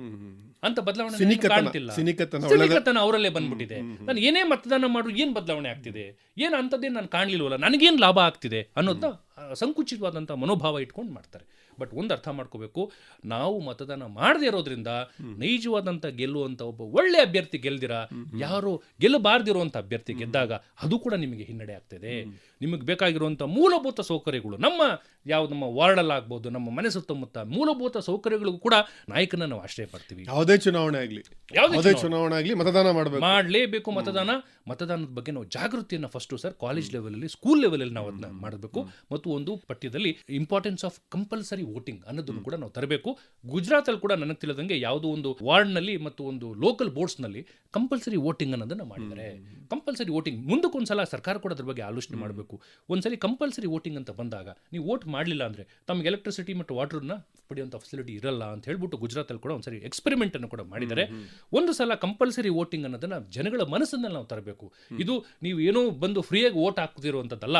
ಅಂತ ಬದಲಾವಣೆ ಕಾಣ್ತಿಲ್ಲ.
ಸಿನಿಕತನ
ಅವರಲ್ಲೇ ಬಂದ್ಬಿಟ್ಟಿದೆ. ನಾನು ಏನೇ ಮತದಾನ ಮಾಡಿದ್ರು ಏನು ಬದಲಾವಣೆ ಆಗ್ತಿದೆ? ಏನು ಅಂಥದ್ದೇನು ನಾನು ಕಾಣಲಿಲ್ವಲ್ಲ? ನನಗೇನು ಲಾಭ ಆಗ್ತಿದೆ ಅನ್ನೋದನ್ನ ಸಂಕುಚಿತವಾದಂಥ ಮನೋಭಾವ ಇಟ್ಕೊಂಡು ಮಾಡ್ತಾರೆ. ಬಟ್ ಒಂದು ಅರ್ಥ ಮಾಡ್ಕೋಬೇಕು ನಾವು ಮತದಾನ ಮಾಡದೇ ಇರೋದ್ರಿಂದ ನೈಜವಾದಂಥ ಗೆಲ್ಲುವಂಥ ಒಬ್ಬ ಒಳ್ಳೆ ಅಭ್ಯರ್ಥಿ ಗೆಲ್ದಿರ? ಯಾರು ಗೆಲ್ಲಬಾರ್ದಿರುವಂಥ ಅಭ್ಯರ್ಥಿ ಗೆದ್ದಾಗ ಅದು ಕೂಡ ನಿಮಗೆ ಹಿನ್ನಡೆ ಆಗ್ತದೆ. ನಿಮಗೆ ಬೇಕಾಗಿರುವಂಥ ಮೂಲಭೂತ ಸೌಕರ್ಯಗಳು ನಮ್ಮ ಯಾವ ನಮ್ಮ ವಾರ್ಡಲ್ಲಾಗ್ಬೋದು ನಮ್ಮ ಮನೆ ಸುತ್ತಮುತ್ತ ಮೂಲಭೂತ ಸೌಕರ್ಯಗಳಿಗೂ ಕೂಡ ನಾಯಕನ ನಾವು ಆಶ್ರಯ ಪಡ್ತೀವಿ.
ಯಾವುದೇ ಚುನಾವಣೆ ಆಗಲಿ
ಯಾವುದೇ
ಚುನಾವಣೆ. ಆಗಲಿ ಮತದಾನ ಮಾಡಬೇಕು.
ಮಾಡಲೇಬೇಕು ಮತದಾನ. ಮತದಾನದ ಬಗ್ಗೆ ನಾವು ಜಾಗೃತಿಯನ್ನು ಫಸ್ಟು ಸರ್ ಕಾಲೇಜ್ ಲೆವೆಲಲ್ಲಿ ಸ್ಕೂಲ್ ಲೆವೆಲಲ್ಲಿ ನಾವು ಅದನ್ನ ಮಾಡಬೇಕು. ಮತ್ತು ಒಂದು ಪಠ್ಯದಲ್ಲಿ ಇಂಪಾರ್ಟೆನ್ಸ್ ಆಫ್ ಕಂಪಲ್ಸರಿ ವೋಟಿಂಗ್ ಅನ್ನೋದನ್ನು ಕೂಡ ನಾವು ತರಬೇಕು. ಗುಜರಾತಲ್ಲಿ ಕೂಡ ನನಗೆ ತಿಳಿದಂಗೆ ಯಾವುದೋ ಒಂದು ವಾರ್ಡ್ನಲ್ಲಿ ಮತ್ತು ಒಂದು ಲೋಕಲ್ ಬೋರ್ಡ್ಸ್ನಲ್ಲಿ ಕಂಪಲ್ಸರಿ ವೋಟಿಂಗ್ ಅನ್ನೋದನ್ನ ಮಾಡಿದ್ದಾರೆ. ಕಂಪಲ್ಸರಿ ವೋಟಿಂಗ್ ಮುಂದಕ್ಕೊಂದ್ಸಲ ಸರ್ಕಾರ ಕೂಡ ಅದ್ರ ಬಗ್ಗೆ ಆಲೋಚನೆ ಮಾಡಬೇಕು. ಒಂದ್ಸಲಿ ಕಂಪಲ್ಸರಿ ವೋಟಿಂಗ್ ಅಂತ ಬಂದಾಗ ನೀವು ವೋಟ್ ಮಾಡಲಿಲ್ಲ ಅಂದರೆ ತಮಗೆ ಎಲೆಕ್ಟ್ರಿಸಿಟಿ ಮತ್ತು ವಾಟರ್ನ ಪಡೆಯುವಂಥ ಫೆಸಿಲಿಟಿ ಇರಲ್ಲ ಅಂತ ಹೇಳ್ಬಿಟ್ಟು ಗುಜರಾತಲ್ಲಿ ಕೂಡ ಒಂದ್ಸರಿ ಎಕ್ಸ್ಪೆರಿಮೆಂಟ್ ಅನ್ನು ಕೂಡ ಮಾಡಿದ್ದಾರೆ. ಒಂದು ಸಲ ಕಂಪಲ್ಸರಿ ವೋಟಿಂಗ್ ಅನ್ನೋದನ್ನ ಜನಗಳ ಮನಸ್ಸನ್ನು ನಾವು ತರಬೇಕು. ಇದು ನೀವು ಏನೋ ಬಂದು ಫ್ರೀಯಾಗಿ ವೋಟ್ ಹಾಕ್ತಿರುವಂಥದ್ದಲ್ಲ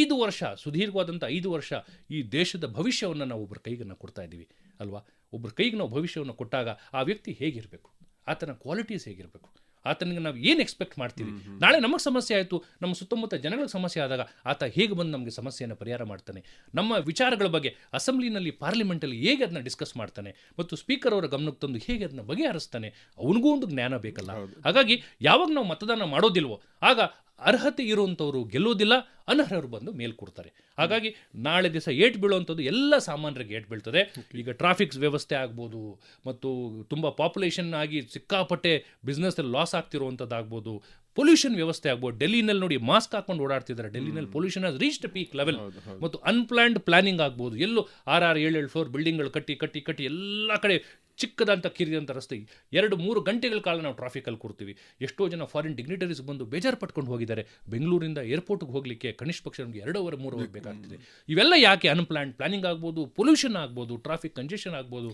ಐದು ವರ್ಷ ಸುದೀರ್ಘವಾದಂಥ ಐದು ವರ್ಷ ಈ ದೇಶದ ಭವಿಷ್ಯವನ್ನು ನಾವು ಒಬ್ಬರ ಕೈಗೆ ನಾವು ಕೊಡ್ತಾ ಇದ್ದೀವಿ ಅಲ್ವಾ? ಒಬ್ಬರ ಕೈಗೆ ನಾವು ಭವಿಷ್ಯವನ್ನು ಕೊಟ್ಟಾಗ ಆ ವ್ಯಕ್ತಿ ಹೇಗಿರಬೇಕು? ಆತನ ಕ್ವಾಲಿಟೀಸ್ ಹೇಗಿರಬೇಕು? ಆತನಿಗೆ ನಾವು ಏನು ಎಕ್ಸ್ಪೆಕ್ಟ್ ಮಾಡ್ತೀವಿ ನಾಳೆ ನಮಗೆ ಸಮಸ್ಯೆ ಆಯಿತು ನಮ್ಮ ಸುತ್ತಮುತ್ತ ಜನಗಳಿಗೆ ಸಮಸ್ಯೆ ಆದಾಗ ಆತ ಹೇಗೆ ಬಂದು ನಮಗೆ ಸಮಸ್ಯೆಯನ್ನು ಪರಿಹಾರ ಮಾಡ್ತಾನೆ? ನಮ್ಮ ವಿಚಾರಗಳ ಬಗ್ಗೆ ಅಸೆಂಬ್ಲಿನಲ್ಲಿ ಪಾರ್ಲಿಮೆಂಟಲ್ಲಿ ಹೇಗೆ ಅದನ್ನ ಡಿಸ್ಕಸ್ ಮಾಡ್ತಾನೆ? ಮತ್ತು ಸ್ಪೀಕರ್ ಅವರ ಗಮನಕ್ಕೆ ತಂದು ಹೇಗೆ ಅದನ್ನ ಬಗೆಹರಿಸ್ತಾನೆ? ಅವನಿಗೂ ಒಂದು ಜ್ಞಾನ ಬೇಕಲ್ಲ. ಹಾಗಾಗಿ ಯಾವಾಗ ನಾವು ಮತದಾನ ಮಾಡೋದಿಲ್ವೋ ಆಗ ಅರ್ಹತೆ ಇರುವಂಥವರು ಗೆಲ್ಲೋದಿಲ್ಲ ಅನರ್ಹರು ಬಂದು ಮೇಲ್ ಕೊಡ್ತಾರೆ. ಹಾಗಾಗಿ ನಾಳೆ ದಿವಸ ಏಟ್ ಬೀಳುವಂಥದ್ದು ಎಲ್ಲ ಸಾಮಾನ್ಯರಿಗೆ ಏಟ್ ಬೀಳ್ತದೆ. ಈಗ ಟ್ರಾಫಿಕ್ಸ್ ವ್ಯವಸ್ಥೆ ಆಗ್ಬೋದು ಮತ್ತು ತುಂಬ ಪಾಪ್ಯುಲೇಷನ್ ಆಗಿ ಸಿಕ್ಕಾಪಟ್ಟೆ ಬಿಸ್ನೆಸ್ಸಲ್ಲಿ ಲಾಸ್ ಆಗ್ತಿರುವಂಥದ್ದಾಗ್ಬೋದು. ಪೊಲ್ಯೂಷನ್ ವ್ಯವಸ್ಥೆ ಆಗ್ಬೋದು. ಡೆಲ್ಲಿನಲ್ಲಿ ನೋಡಿ ಮಾಸ್ಕ್ ಹಾಕೊಂಡು ಓಡಾಡ್ತಿದ್ದಾರೆ. ಡೆಲ್ಲಿನಲ್ಲಿ pollution has reached peak level ಮತ್ತು ಅನ್ಪ್ಲಾನ್ಡ್ ಪ್ಲಾನಿಂಗ್ ಆಗ್ಬೋದು. ಎಲ್ಲೂ ಆರ್ ಆರ್ ಏಳು ಏಳು ಫ್ಲೋರ್ ಬಿಲ್ಡಿಂಗ್ಗಳು ಕಟ್ಟಿ ಕಟ್ಟಿ ಕಟ್ಟಿ ಎಲ್ಲ ಕಡೆ ಚಿಕ್ಕದಂಥ ಕಿರಿದಂಥ ರಸ್ತೆ ಎರಡು ಮೂರು ಗಂಟೆಗಳ ಕಾಲ ನಾವು ಟ್ರಾಫಿಕಲ್ಲಿ ಕೂರ್ತೀವಿ. ಎಷ್ಟೋ ಜನ ಫಾರಿನ್ ಡಿಗ್ನಿಟರೀಸ್ ಬಂದು ಬೇಜಾರು ಪಟ್ಕೊಂಡು ಹೋಗಿದ್ದಾರೆ. ಬೆಂಗಳೂರಿಂದ ಏರ್ಪೋರ್ಟ್ಗೆ ಹೋಗಲಿಕ್ಕೆ ಕನಿಷ್ಠ ಪಕ್ಷ ನಮಗೆ ಎರಡು ಅವರ್ ಮೂರು ಅವರ್ ಬೇಕಾಗ್ತದೆ. ಇವೆಲ್ಲ ಯಾಕೆ ಅನ್ಪ್ಲಾನ್ ಪ್ಲಾನಿಂಗ್ ಆಗ್ಬೋದು ಪೊಲ್ಯೂಷನ್ ಆಗ್ಬೋದು ಟ್ರಾಫಿಕ್ ಕಂಜೆಷನ್ ಆಗ್ಬೋದು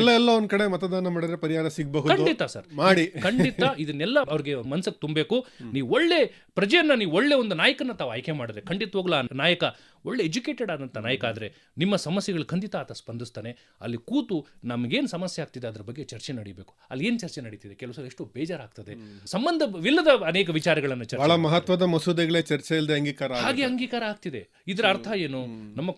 ಎಲ್ಲ ಎಲ್ಲ ಒಂದ್ ಕಡೆ ಮತದಾನ ಮಾಡಿದ್ರೆ ಪರಿಹಾರ ಸಿಗಬಹುದು.
ಖಂಡಿತ ಸರ್.
ಮಾಡಿ. <laughs>
ಖಂಡಿತ ಇದನ್ನೆಲ್ಲ ಅವ್ರಿಗೆ ಮನ್ಸಕ್ಕೆ ತುಂಬಬೇಕು. ನೀವು ಒಳ್ಳೆ ಪ್ರಜೆಯನ್ನ ನೀವು ಒಳ್ಳೆ ಒಂದು ನಾಯಕನ ತಾವು ಆಯ್ಕೆ ಮಾಡಿದ್ರೆ ಖಂಡಿತವಾಗ್ಲೂ ಆ ನಾಯಕ ಒಳ್ಳೆ ಎಜುಕೇಟೆಡ್ ಆದಂಥ ನಾಯಕ ಆದರೆ ನಿಮ್ಮ ಸಮಸ್ಯೆಗಳು ಖಂಡಿತ ಆತ ಸ್ಪಂದಿಸ್ತಾನೆ. ಅಲ್ಲಿ ಕೂತು ನಮಗೇನು ಸಮಸ್ಯೆ ಆಗ್ತಿದೆ ಅದ್ರ ಬಗ್ಗೆ ಚರ್ಚೆ ನಡೀಬೇಕು. ಅಲ್ಲಿ ಏನು ಚರ್ಚೆ ನಡೀತಿದೆ? ಕೆಲವು ಸಲ ಎಷ್ಟು ಬೇಜಾರಾಗ್ತದೆ. ಸಂಬಂಧವಿಲ್ಲದ ಅನೇಕ ವಿಚಾರಗಳನ್ನು ಚರ್ಚೆ
ಬಹಳ ಮಹತ್ವದ ಮಸೂದೆಗಳೇ ಚರ್ಚೆ ಇಲ್ಲದೆ ಅಂಗೀಕಾರ.
ಹಾಗೆ ಅಂಗೀಕಾರ ಆಗ್ತಿದೆ. ಇದರ ಅರ್ಥ ಏನು? ನಮ್ಮ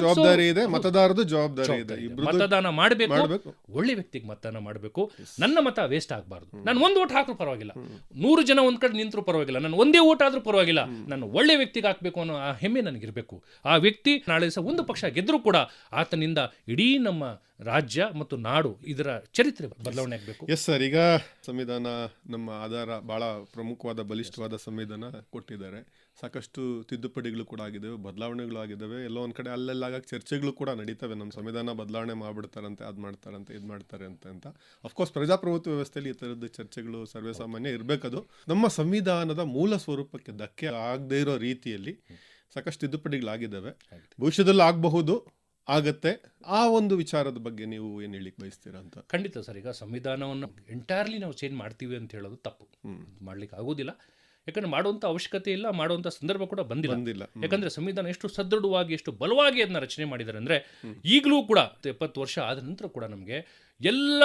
ಜವಾಬ್ದಾರಿ ಇದೆ ಮತದಾರರದು ಜವಾಬ್ದಾರಿ ಇದೆ.
ಮತದಾನ ಮಾಡಬೇಕು.
ಮಾಡ್ಬೇಕು.
ಒಳ್ಳೆ ವ್ಯಕ್ತಿಗೆ ಮತದಾನ ಮಾಡಬೇಕು. ನನ್ನ ಮತ ವೇಸ್ಟ್ ಆಗಬಾರ್ದು. ನಾನು ಒಂದು ಓಟ್ ಹಾಕ್ರು ಪರವಾಗಿಲ್ಲ. ನೂರು ಜನ ಒಂದ್ ಕಡೆ ನಿಂತರೂ ಪರವಾಗಿಲ್ಲ. ನಾನು ಒಂದೇ ಓಟ್ ಆದ್ರೂ ಪರವಾಗಿಲ್ಲ. ನಾನು ಒಳ್ಳೆ ವ್ಯಕ್ತಿಗೆ ಹಾಕ್ಬೇಕು ಅನ್ನೋ ಆ ಹೆಮ್ಮೆ ನನಗಿರಬೇಕು. ಆ ವ್ಯಕ್ತಿ ನಾಳೆ ದಿವಸ ಒಂದು ಪಕ್ಷ ಗೆದ್ದರೂ ಕೂಡ ಆತನಿಂದ ಇಡೀ ನಮ್ಮ ರಾಜ್ಯ ಮತ್ತು ನಾಡು ಇದರ ಚರಿತ್ರೆ ಬದಲಾವಣೆ ಆಗಬೇಕು.
ಎಸ್ ಸರ್ ಈಗ ಸಂವಿಧಾನ ನಮ್ಮ ಆಧಾರ ಬಹಳ ಪ್ರಮುಖವಾದ, ಬಲಿಷ್ಠವಾದ ಸಂವಿಧಾನ ಕೊಟ್ಟಿದ್ದಾರೆ. ಸಾಕಷ್ಟು ತಿದ್ದುಪಡಿಗಳು ಕೂಡ ಆಗಿದ್ದಾವೆ ಬದಲಾವಣೆಗಳು ಆಗಿದ್ದಾವೆ ಎಲ್ಲೋ ಒಂದು ಕಡೆ ಅಲ್ಲೆಲ್ಲಾಗ ಚರ್ಚೆಗಳು ಕೂಡ ನಡೀತವೆ. ನಮ್ಮ ಸಂವಿಧಾನ ಬದಲಾವಣೆ ಮಾಡ್ಬಿಡ್ತಾರಂತೆ, ಅದ್ ಮಾಡ್ತಾರಂತೆ, ಇದು ಮಾಡ್ತಾರೆ ಅಂತ ಅಂತ. ಅಫ್ಕೋರ್ಸ್ ಪ್ರಜಾಪ್ರಭುತ್ವ ವ್ಯವಸ್ಥೆಯಲ್ಲಿ ಈ ಥರದ್ದು ಚರ್ಚೆಗಳು ಸರ್ವೇಸಾಮಾನ್ಯ ಇರಬೇಕದು. ನಮ್ಮ ಸಂವಿಧಾನದ ಮೂಲ ಸ್ವರೂಪಕ್ಕೆ ಧಕ್ಕೆ ಆಗದೇ ಇರೋ ರೀತಿಯಲ್ಲಿ ಸಾಕಷ್ಟು ತಿದ್ದುಪಡಿಗಳಾಗಿದ್ದಾವೆ. ಭವಿಷ್ಯದಲ್ಲಿ ಆಗಬಹುದು ಆಗತ್ತೆ. ಆ ಒಂದು ವಿಚಾರದ ಬಗ್ಗೆ ನೀವು ಏನು ಹೇಳಿಕ್ ಬಯಸ್ತೀರಾ ಅಂತ?
ಖಂಡಿತ ಸರ್ ಈಗ ಸಂವಿಧಾನವನ್ನು ಎಂಟೈರ್ಲಿ ನಾವು ಚೇಂಜ್ ಮಾಡ್ತೀವಿ ಅಂತ ಹೇಳೋದು ತಪ್ಪು. ಮಾಡ್ಲಿಕ್ಕೆ ಆಗೋದಿಲ್ಲ. ಯಾಕಂದ್ರೆ ಮಾಡುವಂಥ ಅವಶ್ಯಕತೆ ಇಲ್ಲ ಮಾಡುವಂಥ ಸಂದರ್ಭ ಕೂಡ ಬಂದಿಲ್ಲ.
ಬಂದಿಲ್ಲ.
ಯಾಕಂದ್ರೆ ಸಂವಿಧಾನ ಎಷ್ಟು ಸದೃಢವಾಗಿ ಎಷ್ಟು ಬಲವಾಗಿ ಅದನ್ನ ರಚನೆ ಮಾಡಿದಾರೆ ಅಂದ್ರೆ ಈಗಲೂ ಕೂಡ ಎಪ್ಪತ್ತು ವರ್ಷ ಆದ ನಂತರ ಕೂಡ ನಮಗೆ ಎಲ್ಲ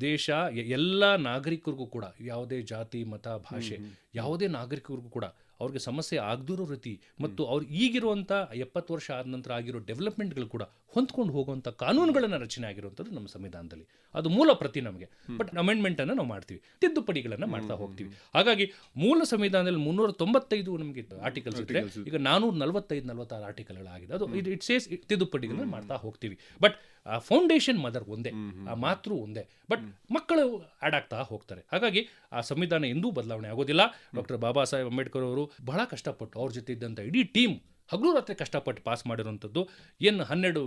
ದೇಶ ಎಲ್ಲ ನಾಗರಿಕರಿಗೂ ಕೂಡ ಯಾವುದೇ ಜಾತಿ ಮತ ಭಾಷೆ ಯಾವುದೇ ನಾಗರಿಕರಿಗೂ ಕೂಡ ಅವ್ರಿಗೆ ಸಮಸ್ಯೆ ಆಗದಿರೋ ರೀತಿ ಮತ್ತು ಅವ್ರು ಈಗಿರುವಂಥ ಎಪ್ಪತ್ತು ವರ್ಷ ಆದ ನಂತರ ಆಗಿರೋ ಡೆವಲಪ್ಮೆಂಟ್ಗಳು ಕೂಡ ಹೊಂದ್ಕೊಂಡು ಹೋಗುವಂಥ ಕಾನೂನುಗಳನ್ನು ರಚನೆ ಆಗಿರುವಂಥದ್ದು ನಮ್ಮ ಸಂವಿಧಾನದಲ್ಲಿ. ಅದು ಮೂಲ ಪ್ರತಿ ನಮಗೆ. ಬಟ್ ಅಮೆಂಡ್ಮೆಂಟನ್ನು ನಾವು ಮಾಡ್ತೀವಿ. ತಿದ್ದುಪಡಿಗಳನ್ನು ಮಾಡ್ತಾ ಹೋಗ್ತೀವಿ. ಹಾಗಾಗಿ ಮೂಲ ಸಂವಿಧಾನದಲ್ಲಿ ಮುನ್ನೂರ ತೊಂಬತ್ತೈದು ನಮಗೆ ಆರ್ಟಿಕಲ್ಸ್ ಇದ್ದರೆ ಈಗ ನಾನೂರ ನಲವತ್ತೈದು ನಲವತ್ತಾರು ಆರ್ಟಿಕಲ್ಗಳಾಗಿದೆ ಅದು ಇದು ಇಟ್ ಸೇಸ್ ತಿದ್ದುಪಡಿಗಳನ್ನು ಮಾಡ್ತಾ ಹೋಗ್ತೀವಿ. ಬಟ್ ಆ ಫೌಂಡೇಶನ್ ಮದರ್ ಒಂದೇ. ಆ ಮಾತೃ ಒಂದೇ. ಬಟ್ ಮಕ್ಕಳು ಆಡ್ ಆಗ್ತಾ ಹೋಗ್ತಾರೆ. ಹಾಗಾಗಿ ಆ ಸಂವಿಧಾನ ಎಂದೂ ಬದಲಾವಣೆ ಆಗೋದಿಲ್ಲ. ಡಾಕ್ಟರ್ ಬಾಬಾ ಸಾಹೇಬ್ ಅಂಬೇಡ್ಕರ್ ಅವರು ಬಹಳ ಕಷ್ಟಪಟ್ಟು ಅವ್ರ ಜೊತೆ ಇದ್ದಂಥ ಇಡೀ ಟೀಮ್ ಹಗಲು ರಾತ್ರಿ ಕಷ್ಟಪಟ್ಟು ಪಾಸ್ ಮಾಡಿರೋಂಥದ್ದು ಏನು ಹನ್ನೆರಡು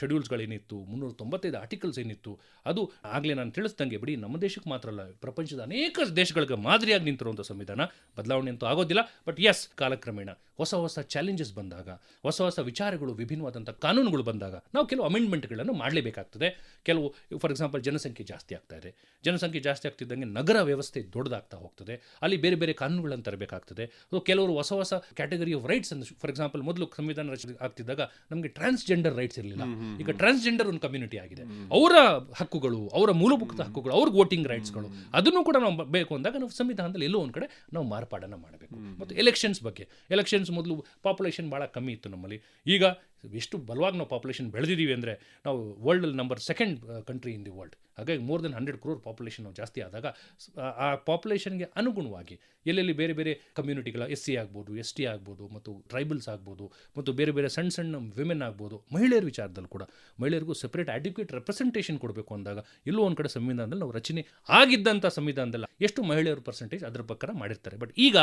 ಶೆಡ್ಯೂಲ್ಸ್ಗಳೇನಿತ್ತು ಮುನ್ನೂರ ತೊಂಬತ್ತೈದು ಆರ್ಟಿಕಲ್ಸ್ ಏನಿತ್ತು, ಅದು ಆಗಲೇ ನಾನು ತಿಳಿಸ್ದಂಗೆ ಬಿಡಿ, ನಮ್ಮ ದೇಶಕ್ಕೆ ಮಾತ್ರ ಅಲ್ಲ, ಪ್ರಪಂಚದ ಅನೇಕ ದೇಶಗಳಿಗೆ ಮಾದರಿಯಾಗಿ ನಿಂತಿರುವಂಥ ಸಂವಿಧಾನ. ಬದಲಾವಣೆ ಅಂತೂ ಆಗೋದಿಲ್ಲ ಬಟ್ ಎಸ್ ಕಾಲಕ್ರಮೇಣ ಹೊಸ ಹೊಸ ಚಾಲೆಂಜಸ್ ಬಂದಾಗ, ಹೊಸ ಹೊಸ ವಿಚಾರಗಳು, ವಿಭಿನ್ನವಾದಂಥ ಕಾನೂನುಗಳು ಬಂದಾಗ ನಾವು ಕೆಲವು ಅಮೆಂಡ್ಮೆಂಟ್ಗಳನ್ನು ಮಾಡಲೇಬೇಕಾಗ್ತದೆ. ಕೆಲವು ಫಾರ್ ಎಕ್ಸಾಂಪಲ್ ಜನಸಂಖ್ಯೆ ಜಾಸ್ತಿ ಆಗ್ತಾ ಇದೆ. ಜನಸಂಖ್ಯೆ ಜಾಸ್ತಿ ಆಗ್ತಿದ್ದಂಗೆ ನಗರ ವ್ಯವಸ್ಥೆ ದೊಡ್ಡದಾಗ್ತಾ ಹೋಗ್ತದೆ. ಅಲ್ಲಿ ಬೇರೆ ಬೇರೆ ಕಾನೂನುಗಳನ್ನು ತರಬೇಕಾಗ್ತದೆ. ಕೆಲವರು ಹೊಸ ಹೊಸ ಕ್ಯಾಟಗರಿ ಆಫ್ ರೈಟ್ಸ್ ಅಂತ ಫಾರ್ ಎಕ್ಸಾಂಪಲ್ ಮೊದಲು ಸಂವಿಧಾನ ರಚನೆ ಆಗ್ತಿದ್ದಾಗ ನಮಗೆ ಟ್ರಾನ್ಸ್ಜೆಂಡರ್ ರೈಟ್ಸ್ ಇರಲಿಲ್ಲ. ಈಗ ಟ್ರಾನ್ಸ್ಜೆಂಡರ್ ಒಂದು ಕಮ್ಯುನಿಟಿ ಆಗಿದೆ. ಅವರ ಹಕ್ಕುಗಳು ಅವರ ಮೂಲಭೂತ ಹಕ್ಕುಗಳು ಅವ್ರಿಗೆ ವೋಟಿಂಗ್ ರೈಟ್ಸ್ಗಳು ಅದನ್ನು ಕೂಡ ನಾವು ಬೇಕು ಅಂದಾಗ ನಾವು ಸಂವಿಧಾನದಲ್ಲಿ ಎಲ್ಲೋ ಒಂದು ಕಡೆ ನಾವು ಮಾರ್ಪಾಡನ್ನು ಮಾಡಬೇಕು. ಮತ್ತು ಎಲೆಕ್ಷನ್ಸ್ ಬಗ್ಗೆ. ಎಲೆಕ್ಷನ್ಸ್ ಮೊದಲು ಪಾಪ್ಯುಲೇಷನ್ ಭಾಳ ಕಮ್ಮಿ ಇತ್ತು ನಮ್ಮಲ್ಲಿ. ಈಗ ಎಷ್ಟು ಬಲವಾಗಿ ನಾವು ಪಾಪ್ಯುಲೇಷನ್ ಬೆಳೆದಿದ್ದೀವಿ ಅಂದರೆ ನಾವು ವರ್ಲ್ಡಲ್ಲಿ number second country in the world ಹಾಗಾಗಿ more than hundred crore population ನಾವು ಜಾಸ್ತಿ ಆದಾಗ ಆ- ಪಾಪ್ಯುಲೇಷನ್ಗೆ ಅನುಗುಣವಾಗಿ ಎಲ್ಲೆಲ್ಲಿ ಬೇರೆ ಬೇರೆ ಕಮ್ಯುನಿಟಿಗಳ ಎಸ್ ಸಿ ಆಗ್ಬೋದು ಎಸ್ ಟಿ ಆಗ್ಬೋದು, ಮತ್ತು ಟ್ರೈಬಲ್ಸ್ ಆಗ್ಬೋದು, ಮತ್ತು ಬೇರೆ ಬೇರೆ ಸಣ್ಣ ಸಣ್ಣ ವಿಮೆನ್ ಆಗ್ಬೋದು, ಮಹಿಳೆಯರ ವಿಚಾರದಲ್ಲಿ ಕೂಡ ಮಹಿಳೆಯರಿಗೂ ಸೆಪರೇಟ್ ಅಡ್ಯುಕೇಟ್ ರೆಪ್ರೆಸೆಂಟೇಷನ್ ಕೊಡಬೇಕು ಅಂದಾಗ ಎಲ್ಲೋ ಒಂದು ಕಡೆ ಸಂವಿಧಾನದಲ್ಲಿ ನಾವು ರಚನೆ ಆಗಿದ್ದಂಥ ಸಂವಿಧಾನದಲ್ಲಿ ಎಷ್ಟು ಮಹಿಳೆಯರ ಪರ್ಸೆಂಟೇಜ್ ಅದರ ಪ್ರಕಾರ ಮಾಡಿರ್ತಾರೆ. ಬಟ್ ಈಗ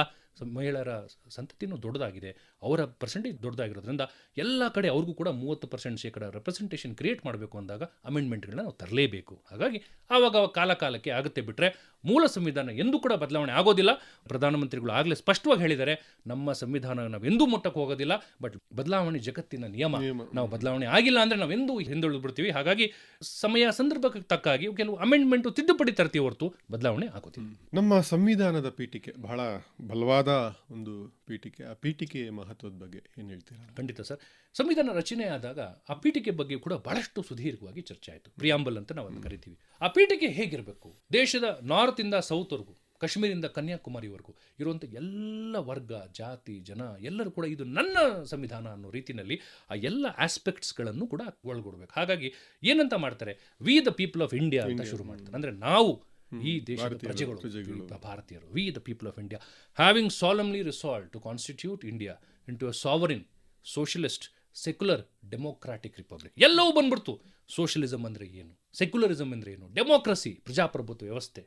ಮಹಿಳೆಯರ ಸಂತತಿನೂ ದೊಡ್ಡದಾಗಿದೆ, ಅವರ ಪರ್ಸೆಂಟೇಜ್ ದೊಡ್ಡದಾಗಿರೋದ್ರಿಂದ ಎಲ್ಲ ಕಡೆ ಅವ್ರಿಗೂ ಕೂಡ ಮೂವತ್ತು ಪರ್ಸೆಂಟ್ ಶೇಕಡ ರೆಪ್ರೆಸೆಂಟೇಷನ್ ಕ್ರಿಯೇಟ್ ಮಾಡಬೇಕು ಅಂದಾಗ ಅಮೆಂಡ್ಮೆಂಟ್ಗಳನ್ನ ನಾವು ತರಲೇಬೇಕು. ಹಾಗಾಗಿ ಆವಾಗ ಕಾಲ ಕಾಲಕ್ಕೆ ಆಗುತ್ತೆ ಬಿಟ್ಟರೆ ಮೂಲ ಸಂವಿಧಾನ ಎಂದೂ ಕೂಡ ಬದಲಾವಣೆ ಆಗೋದಿಲ್ಲ. ಪ್ರಧಾನಮಂತ್ರಿಗಳು ಆಗಲೇ ಸ್ಪಷ್ಟವಾಗಿ ಹೇಳಿದ್ದಾರೆ ನಮ್ಮ ಸಂವಿಧಾನ ನಾವು ಎಂದೂ ಮುಟ್ಟಕ್ಕೆ ಹೋಗೋದಿಲ್ಲ ಬಟ್ ಬದಲಾವಣೆ ಜಗತ್ತಿನ ನಿಯಮ. ನಾವು ಬದಲಾವಣೆ ಆಗಿಲ್ಲ ಅಂದರೆ ನಾವು ಎಂದೂ ಹಿಂದುಳಿದು ಬಿಡ್ತೀವಿ ಹಾಗಾಗಿ ಸಮಯ ಸಂದರ್ಭಕ್ಕೆ ತಕ್ಕಾಗಿ ಕೆಲವು ಅಮೆಂಡ್ಮೆಂಟು ತಿದ್ದುಪಡಿ ತರ್ತೀವಿ ಹೊರತು ಬದಲಾವಣೆ ಆಗೋದಿಲ್ಲ.
ನಮ್ಮ ಸಂವಿಧಾನದ ಪೀಠಿಕೆ ಬಹಳ ಬಲವಾದ ಒಂದು ಪೀಠಿಕೆ. ಆ ಪೀಠಿಕೆಯ ಮಹತ್ವದ ಬಗ್ಗೆ ಏನು ಹೇಳ್ತೀರಾ?
ಖಂಡಿತ ಸರ್. ಸಂವಿಧಾನ ರಚನೆಯಾದಾಗ ಆ ಪೀಠಿಕೆ ಬಗ್ಗೆ ಕೂಡ ಬಹಳಷ್ಟು ಸುದೀರ್ಘವಾಗಿ ಚರ್ಚೆ ಆಯಿತು. ಪ್ರಿಯಾಂಬಲ್ ಅಂತ ನಾವು ಅದನ್ನು ಕರಿತೀವಿ. ಆ ಪೀಠಿಕೆ ಹೇಗಿರಬೇಕು? ದೇಶದ ನಾರ್ತ್ ನಾರ್ತಿಂದ ಸೌತ್ವರೆಗೂ ಕಾಶ್ಮೀರಿಂದ ಕನ್ಯಾಕುಮಾರಿವರೆಗೂ ಇರುವಂಥ ಎಲ್ಲ ವರ್ಗ ಜಾತಿ ಜನ ಎಲ್ಲರೂ ಕೂಡ ಇದು ನನ್ನ ಸಂವಿಧಾನ ಅನ್ನೋ ರೀತಿಯಲ್ಲಿ ಆ ಎಲ್ಲ ಆಸ್ಪೆಕ್ಟ್ಸ್ಗಳನ್ನು ಕೂಡ ಒಳಗೊಡ್ಬೇಕು. ಹಾಗಾಗಿ ಏನಂತ ಮಾಡ್ತಾರೆ? We the people of India ಅಂತ ಶುರು ಮಾಡ್ತಾರೆ. ಅಂದರೆ ನಾವು ಈ ದೇಶದ ಪ್ರಜೆಗಳು. ಭಾರತೀಯರು. We the people of India having solemnly resolve to constitute India into a sovereign socialist secular democratic republic ಎಲ್ಲವೂ ಬಂದ್ಬಿಡ್ತು. ಸೋಷಿಯಲಿಸಮ್ ಅಂದರೆ ಏನು? ಸೆಕ್ಯುಲರಿಸಮ್ ಅಂದರೆ ಏನು? ಡೆಮೋಕ್ರಸಿ ಪ್ರಜಾಪ್ರಭುತ್ವ ವ್ಯವಸ್ಥೆ.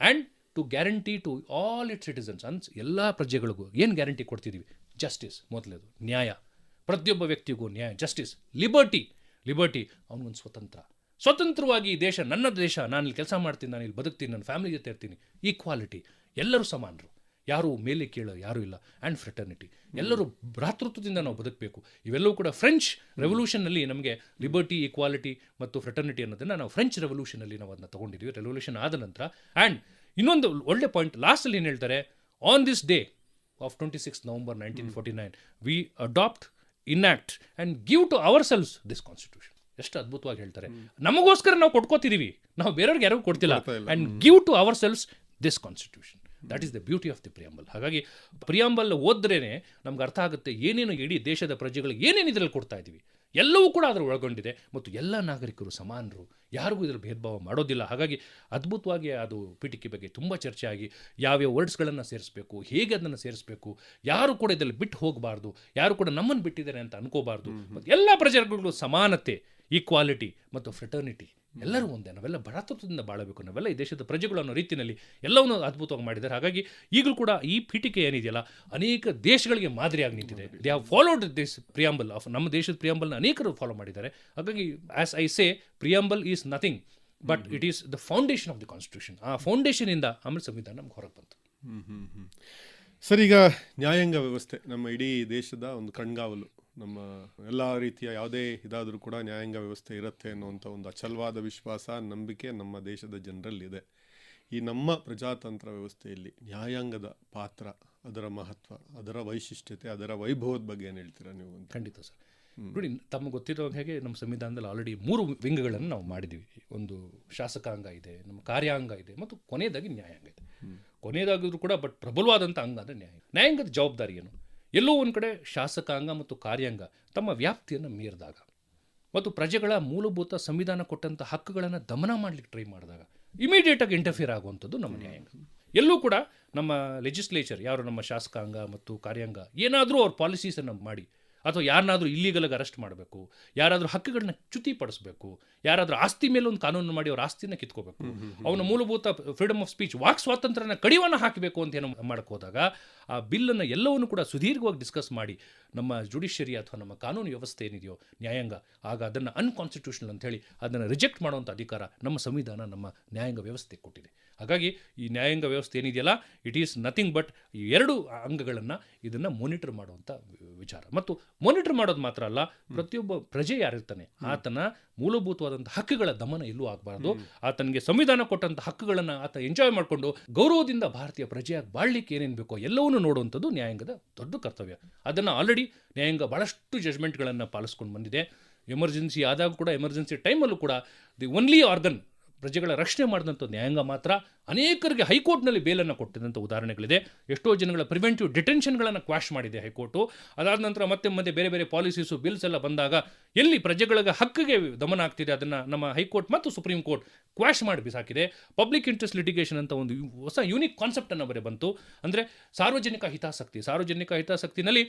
And to guarantee to all it citizens ಅನ್ಸ್ ಎಲ್ಲ ಪ್ರಜೆಗಳಿಗೂ ಏನು ಗ್ಯಾರಂಟಿ ಕೊಡ್ತಿದ್ದೀವಿ ಜಸ್ಟಿಸ್ ಮೊದಲೇದು ನ್ಯಾಯ. ಪ್ರತಿಯೊಬ್ಬ ವ್ಯಕ್ತಿಗೂ ನ್ಯಾಯ. ಜಸ್ಟಿಸ್ ಲಿಬರ್ಟಿ ಲಿಬರ್ಟಿ ಅವನಿಗೊಂದು ಸ್ವತಂತ್ರ. ಸ್ವತಂತ್ರವಾಗಿ ದೇಶ ನನ್ನ ದೇಶ ನಾನು ಇಲ್ಲಿ ಕೆಲಸ ಮಾಡ್ತೀನಿ ನಾನು ಇಲ್ಲಿ ಬದುಕ್ತೀನಿ, ನನ್ನ ಫ್ಯಾಮಿಲಿ ಜೊತೆ ಇರ್ತೀನಿ. ಈಕ್ವಾಲಿಟಿ ಎಲ್ಲರೂ ಸಮಾನರು. ಯಾರು ಮೇಲೆ ಕೇಳ ಯಾರೂ ಇಲ್ಲ. ಆ್ಯಂಡ್ ಫ್ರೆಟರ್ನಿಟಿ ಎಲ್ಲರೂ ಭ್ರಾತೃತ್ವದಿಂದ ನಾವು ಬದುಕಬೇಕು. ಇವೆಲ್ಲವೂ ಕೂಡ ಫ್ರೆಂಚ್ ರೆವಲ್ಯೂಷನ್ನಲ್ಲಿ ನಮಗೆ ಲಿಬರ್ಟಿ ಈಕ್ವಾಲಿಟಿ ಮತ್ತು ಫ್ರೆಟರ್ನಿಟಿ ಅನ್ನೋದನ್ನು ನಾವು ಫ್ರೆಂಚ್ ರೆವಲ್ಯೂಷನಲ್ಲಿ ನಾವು ಅದನ್ನ ತೊಗೊಂಡಿದ್ದೀವಿ ರೆವಲ್ಯೂಷನ್ ಆದ ನಂತರ. ಆ್ಯಂಡ್ ಇನ್ನೊಂದು ಒಳ್ಳೆ ಪಾಯಿಂಟ್ ಲಾಸ್ಟಲ್ಲಿ ಏನು ಹೇಳ್ತಾರೆ? On this day of twenty six November nineteen forty nine we adopt enact and give to ourselves this constitution ಎಷ್ಟು ಅದ್ಭುತವಾಗಿ ಹೇಳ್ತಾರೆ. ನಮಗೋಸ್ಕರ ನಾವು ಕೊಡ್ಕೊತಿದೀವಿ ನಾವು ಬೇರೆಯವ್ರಿಗೆ ಯಾರಿಗೂ ಕೊಡ್ತಿಲ್ಲ. And give to ourselves this constitution that is the beauty of the preamble ಹಾಗಾಗಿ ಪ್ರಿಯಾಂಬಲ್ ಓದ್ರೇ ನಮ್ಗೆ ಅರ್ಥ ಆಗುತ್ತೆ ಏನೇನು ಇಡೀ ದೇಶದ ಪ್ರಜೆಗಳಿಗೆ ಏನೇನು ಇದರಲ್ಲಿ ಕೊಡ್ತಾ ಇದ್ದೀವಿ ಎಲ್ಲವೂ ಕೂಡ ಅದರ ಒಳಗೊಂಡಿದೆ ಮತ್ತು ಎಲ್ಲ ನಾಗರಿಕರು ಸಮಾನರು. ಯಾರಿಗೂ ಇದರಲ್ಲಿ ಭೇದಭಾವ ಮಾಡೋದಿಲ್ಲ. ಹಾಗಾಗಿ ಅದ್ಭುತವಾಗಿ ಅದು ಪೀಠಿಕೆ ಬಗ್ಗೆ ತುಂಬ ಚರ್ಚೆ ಆಗಿ ಯಾವ್ಯಾವ ವರ್ಡ್ಸ್ಗಳನ್ನು ಸೇರಿಸಬೇಕು ಹೇಗೆ ಅದನ್ನು ಸೇರಿಸಬೇಕು ಯಾರು ಕೂಡ ಇದರಲ್ಲಿ ಬಿಟ್ಟು ಹೋಗಬಾರ್ದು ಯಾರು ಕೂಡ ನಮ್ಮನ್ನು ಬಿಟ್ಟಿದ್ದಾರೆ ಅಂತ ಅನ್ಕೋಬಾರ್ದು. ಮತ್ತು ಎಲ್ಲ ಪ್ರಜೆಗಳು ಸಮಾನತೆ ಈಕ್ವಾಲಿಟಿ ಮತ್ತು ಫ್ರೆಟರ್ನಿಟಿ ಎಲ್ಲರೂ ಒಂದೇ. ನಾವೆಲ್ಲ ಭ್ರಾತೃತ್ವದಿಂದ ಬಾಳಬೇಕು. ನಾವೆಲ್ಲ ಈ ದೇಶದ ಪ್ರಜೆಗಳು ಅನ್ನೋ ರೀತಿಯಲ್ಲಿ ಎಲ್ಲವನ್ನೂ ಅದ್ಭುತವಾಗಿ ಮಾಡಿದ್ದಾರೆ. ಹಾಗಾಗಿ ಈಗಲೂ ಕೂಡ ಈ ಪೀಠಿಕೆ ಏನಿದೆಯಲ್ಲ ಅನೇಕ ದೇಶಗಳಿಗೆ ಮಾದರಿಯಾಗಿ ನಿಂತಿದೆ. They have followed this preamble of ನಮ್ಮ ದೇಶದ ಪ್ರಿಯಾಂಬಲ್ನ ಅನೇಕರು ಫಾಲೋ ಮಾಡಿದ್ದಾರೆ. ಹಾಗಾಗಿ as I say preamble is nothing but it is the foundation of the constitution ಆ ಫೌಂಡೇಶನಿಂದ ಆಮೇಲೆ ಸಂವಿಧಾನ ನಮ್ಗೆ ಹೊರಗೆ ಬಂತು.
ಹ್ಮ್ ಹ್ಮ್ ಹ್ಮ್. ಸರ್ ಈಗ ನ್ಯಾಯಾಂಗ ವ್ಯವಸ್ಥೆ ನಮ್ಮ ಇಡೀ ದೇಶದ ಒಂದು ಕಣ್ಗಾವಲು. ನಮ್ಮ ಎಲ್ಲ ರೀತಿಯ ಯಾವುದೇ ಇದಾದರೂ ಕೂಡ ನ್ಯಾಯಾಂಗ ವ್ಯವಸ್ಥೆ ಇರುತ್ತೆ ಅನ್ನುವಂಥ ಒಂದು ಅಚಲವಾದ ವಿಶ್ವಾಸ ನಂಬಿಕೆ ನಮ್ಮ ದೇಶದ ಜನರಲ್ಲಿದೆ. ಈ ನಮ್ಮ ಪ್ರಜಾತಂತ್ರ ವ್ಯವಸ್ಥೆಯಲ್ಲಿ ನ್ಯಾಯಾಂಗದ ಪಾತ್ರ ಅದರ ಮಹತ್ವ ಅದರ ವೈಶಿಷ್ಟ್ಯತೆ ಅದರ ವೈಭವದ ಬಗ್ಗೆ ಏನು ಹೇಳ್ತೀರಾ ನೀವು ಅಂತ?
ಖಂಡಿತ ಸರ್. ನೋಡಿ ತಮಗೆ ಗೊತ್ತಿರೋ ಹಾಗೆ ನಮ್ಮ ಸಂವಿಧಾನದಲ್ಲಿ ಆಲ್ರೆಡಿ ಮೂರು ವಿಂಗಗಳನ್ನು ನಾವು ಮಾಡಿದ್ದೀವಿ. ಒಂದು ಶಾಸಕಾಂಗ ಇದೆ ನಮ್ಮ ಕಾರ್ಯಾಂಗ ಇದೆ ಮತ್ತು ಕೊನೆಯದಾಗಿ ನ್ಯಾಯಾಂಗ ಇದೆ. ಕೊನೆಯದಾಗಿದ್ರು ಕೂಡ ಬಟ್ ಪ್ರಬಲವಾದಂಥ ಅಂಗ ಅಂದರೆ ನ್ಯಾಯ ನ್ಯಾಯಾಂಗದ ಜವಾಬ್ದಾರಿ ಏನು? ಎಲ್ಲೋ ಒಂದು ಕಡೆ ಶಾಸಕಾಂಗ ಮತ್ತು ಕಾರ್ಯಾಂಗ ತಮ್ಮ ವ್ಯಾಪ್ತಿಯನ್ನು ಮೀರಿದಾಗ ಮತ್ತು ಪ್ರಜೆಗಳ ಮೂಲಭೂತ ಸಂವಿಧಾನ ಕೊಟ್ಟಂಥ ಹಕ್ಕುಗಳನ್ನು ದಮನ ಮಾಡಲಿಕ್ಕೆ ಟ್ರೈ ಮಾಡಿದಾಗ ಇಮಿಡಿಯೇಟಾಗಿ ಇಂಟರ್ಫಿಯರ್ ಆಗುವಂಥದ್ದು ನಮ್ಮ ನ್ಯಾಯಾಂಗ. ಎಲ್ಲೂ ಕೂಡ ನಮ್ಮ ಲೆಜಿಸ್ಲೇಚರ್ ಯಾರು ನಮ್ಮ ಶಾಸಕಾಂಗ ಮತ್ತು ಕಾರ್ಯಾಂಗ ಏನಾದರೂ ಅವ್ರ ಪಾಲಿಸೀಸನ್ನು ಮಾಡಿ ಅಥವಾ ಯಾರನ್ನಾದರೂ ಇಲ್ಲಿಗಲಾಗಿ ಅರೆಸ್ಟ್ ಮಾಡಬೇಕು ಯಾರಾದ್ರೂ ಹಕ್ಕುಗಳನ್ನ ಚ್ಯುತಿಪಡಿಸಬೇಕು ಯಾರಾದ್ರೂ ಆಸ್ತಿ ಮೇಲೆ ಒಂದು ಕಾನೂನು ಮಾಡಿ ಅವ್ರ ಆಸ್ತಿನ ಕಿತ್ಕೋಬೇಕು. ಅವನ ಮೂಲಭೂತ ಫ್ರೀಡಮ್ ಆಫ್ ಸ್ಪೀಚ್ ವಾಕ್ ಸ್ವಾತಂತ್ರ್ಯನ ಕಡಿವಾಣ ಹಾಕಬೇಕು ಅಂತ ಏನೋ ಮಾಡ್ಕೋದಾಗ ಆ ಬಿಲ್ಲನ್ನು ಎಲ್ಲವನ್ನು ಕೂಡ ಸುದೀರ್ಘವಾಗಿ ಡಿಸ್ಕಸ್ ಮಾಡಿ ನಮ್ಮ ಜುಡಿಷಿಯರಿ ಅಥವಾ ನಮ್ಮ ಕಾನೂನು ವ್ಯವಸ್ಥೆ ಏನಿದೆಯೋ ನ್ಯಾಯಾಂಗ ಆಗ ಅದನ್ನು ಅನ್ಕಾನ್ಸ್ಟಿಟ್ಯೂಷನಲ್ ಅಂತ ಹೇಳಿ ಅದನ್ನು ರಿಜೆಕ್ಟ್ ಮಾಡುವಂಥ ಅಧಿಕಾರ ನಮ್ಮ ಸಂವಿಧಾನ ನಮ್ಮ ನ್ಯಾಯಾಂಗ ವ್ಯವಸ್ಥೆ ಕೊಟ್ಟಿದೆ. ಹಾಗಾಗಿ ಈ ನ್ಯಾಯಾಂಗ ವ್ಯವಸ್ಥೆ ಏನಿದೆಯಲ್ಲ ಇಟ್ ಈಸ್ ನಥಿಂಗ್ ಬಟ್ ಈ ಎರಡು ಅಂಗಗಳನ್ನು ಇದನ್ನು ಮೋನಿಟರ್ ಮಾಡುವಂಥ ವಿಚಾರ. ಮತ್ತು ಮೋನಿಟರ್ ಮಾಡೋದು ಮಾತ್ರ ಅಲ್ಲ ಪ್ರತಿಯೊಬ್ಬ ಪ್ರಜೆ ಯಾರಿರ್ತಾನೆ ಆತನ ಮೂಲಭೂತವಾದಂಥ ಹಕ್ಕುಗಳ ದಮನ ಎಲ್ಲೂ ಆಗಬಾರ್ದು. ಆತನಿಗೆ ಸಂವಿಧಾನ ಕೊಟ್ಟಂಥ ಹಕ್ಕುಗಳನ್ನು ಆತ ಎಂಜಾಯ್ ಮಾಡಿಕೊಂಡು ಗೌರವದಿಂದ ಭಾರತೀಯ ಪ್ರಜೆಯಾಗಿ ಬಾಳ್ಲಿಕ್ಕೆ ಏನೇನು ಬೇಕೋ ಎಲ್ಲವನ್ನೂ ನೋಡುವಂಥದ್ದು ನ್ಯಾಯಾಂಗದ ದೊಡ್ಡ ಕರ್ತವ್ಯ. ಅದನ್ನು ಆಲ್ರೆಡಿ ನ್ಯಾಯಾಂಗ ಭಾಳಷ್ಟು ಜಜ್ಮೆಂಟ್ಗಳನ್ನು ಪಾಲಿಸ್ಕೊಂಡು ಬಂದಿದೆ. ಎಮರ್ಜೆನ್ಸಿ ಆದಾಗ ಕೂಡ ಎಮರ್ಜೆನ್ಸಿ ಟೈಮಲ್ಲೂ ಕೂಡ ದಿ ಓನ್ಲಿ ಆರ್ಗನ್ ಪ್ರಜೆಗಳ ರಕ್ಷಣೆ ಮಾಡಿದಂಥ ನ್ಯಾಯಾಂಗ ಮಾತ್ರ ಅನೇಕರಿಗೆ ಹೈಕೋರ್ಟ್ನಲ್ಲಿ ಬೇಲನ್ನು ಕೊಟ್ಟಿದ್ದಂಥ ಉದಾಹರಣೆಗಳಿದೆ. ಎಷ್ಟೋ ಜನಗಳ ಪ್ರಿವೆಂಟಿವ್ ಡಿಟೆನ್ಷನ್ಗಳನ್ನು ಕ್ವಾಶ್ ಮಾಡಿದೆ ಹೈಕೋರ್ಟು. ಅದಾದ ನಂತರ ಮತ್ತೆ ಮತ್ತೆ ಬೇರೆ ಬೇರೆ ಪಾಲಿಸೀಸು, ಬಿಲ್ಸ್ ಎಲ್ಲ ಬಂದಾಗ ಎಲ್ಲಿ ಪ್ರಜೆಗಳಿಗೆ ಹಕ್ಕಿಗೆ ದಮನ ಆಗ್ತಿದೆ ಅದನ್ನು ನಮ್ಮ ಹೈಕೋರ್ಟ್ ಮತ್ತು ಸುಪ್ರೀಂ ಕೋರ್ಟ್ ಕ್ವಾಶ್ ಮಾಡಿ ಬಿಸಾಕಿದೆ. ಪಬ್ಲಿಕ್ ಇಂಟ್ರೆಸ್ಟ್ ಲಿಟಿಗೇಷನ್ ಅಂತ ಒಂದು ಹೊಸ ಯೂನಿಕ್ ಕಾನ್ಸೆಪ್ಟನ್ನು ಬರೆ ಬಂತು. ಅಂದರೆ ಸಾರ್ವಜನಿಕ ಹಿತಾಸಕ್ತಿ, ಸಾರ್ವಜನಿಕ ಹಿತಾಸಕ್ತಿನಲ್ಲಿ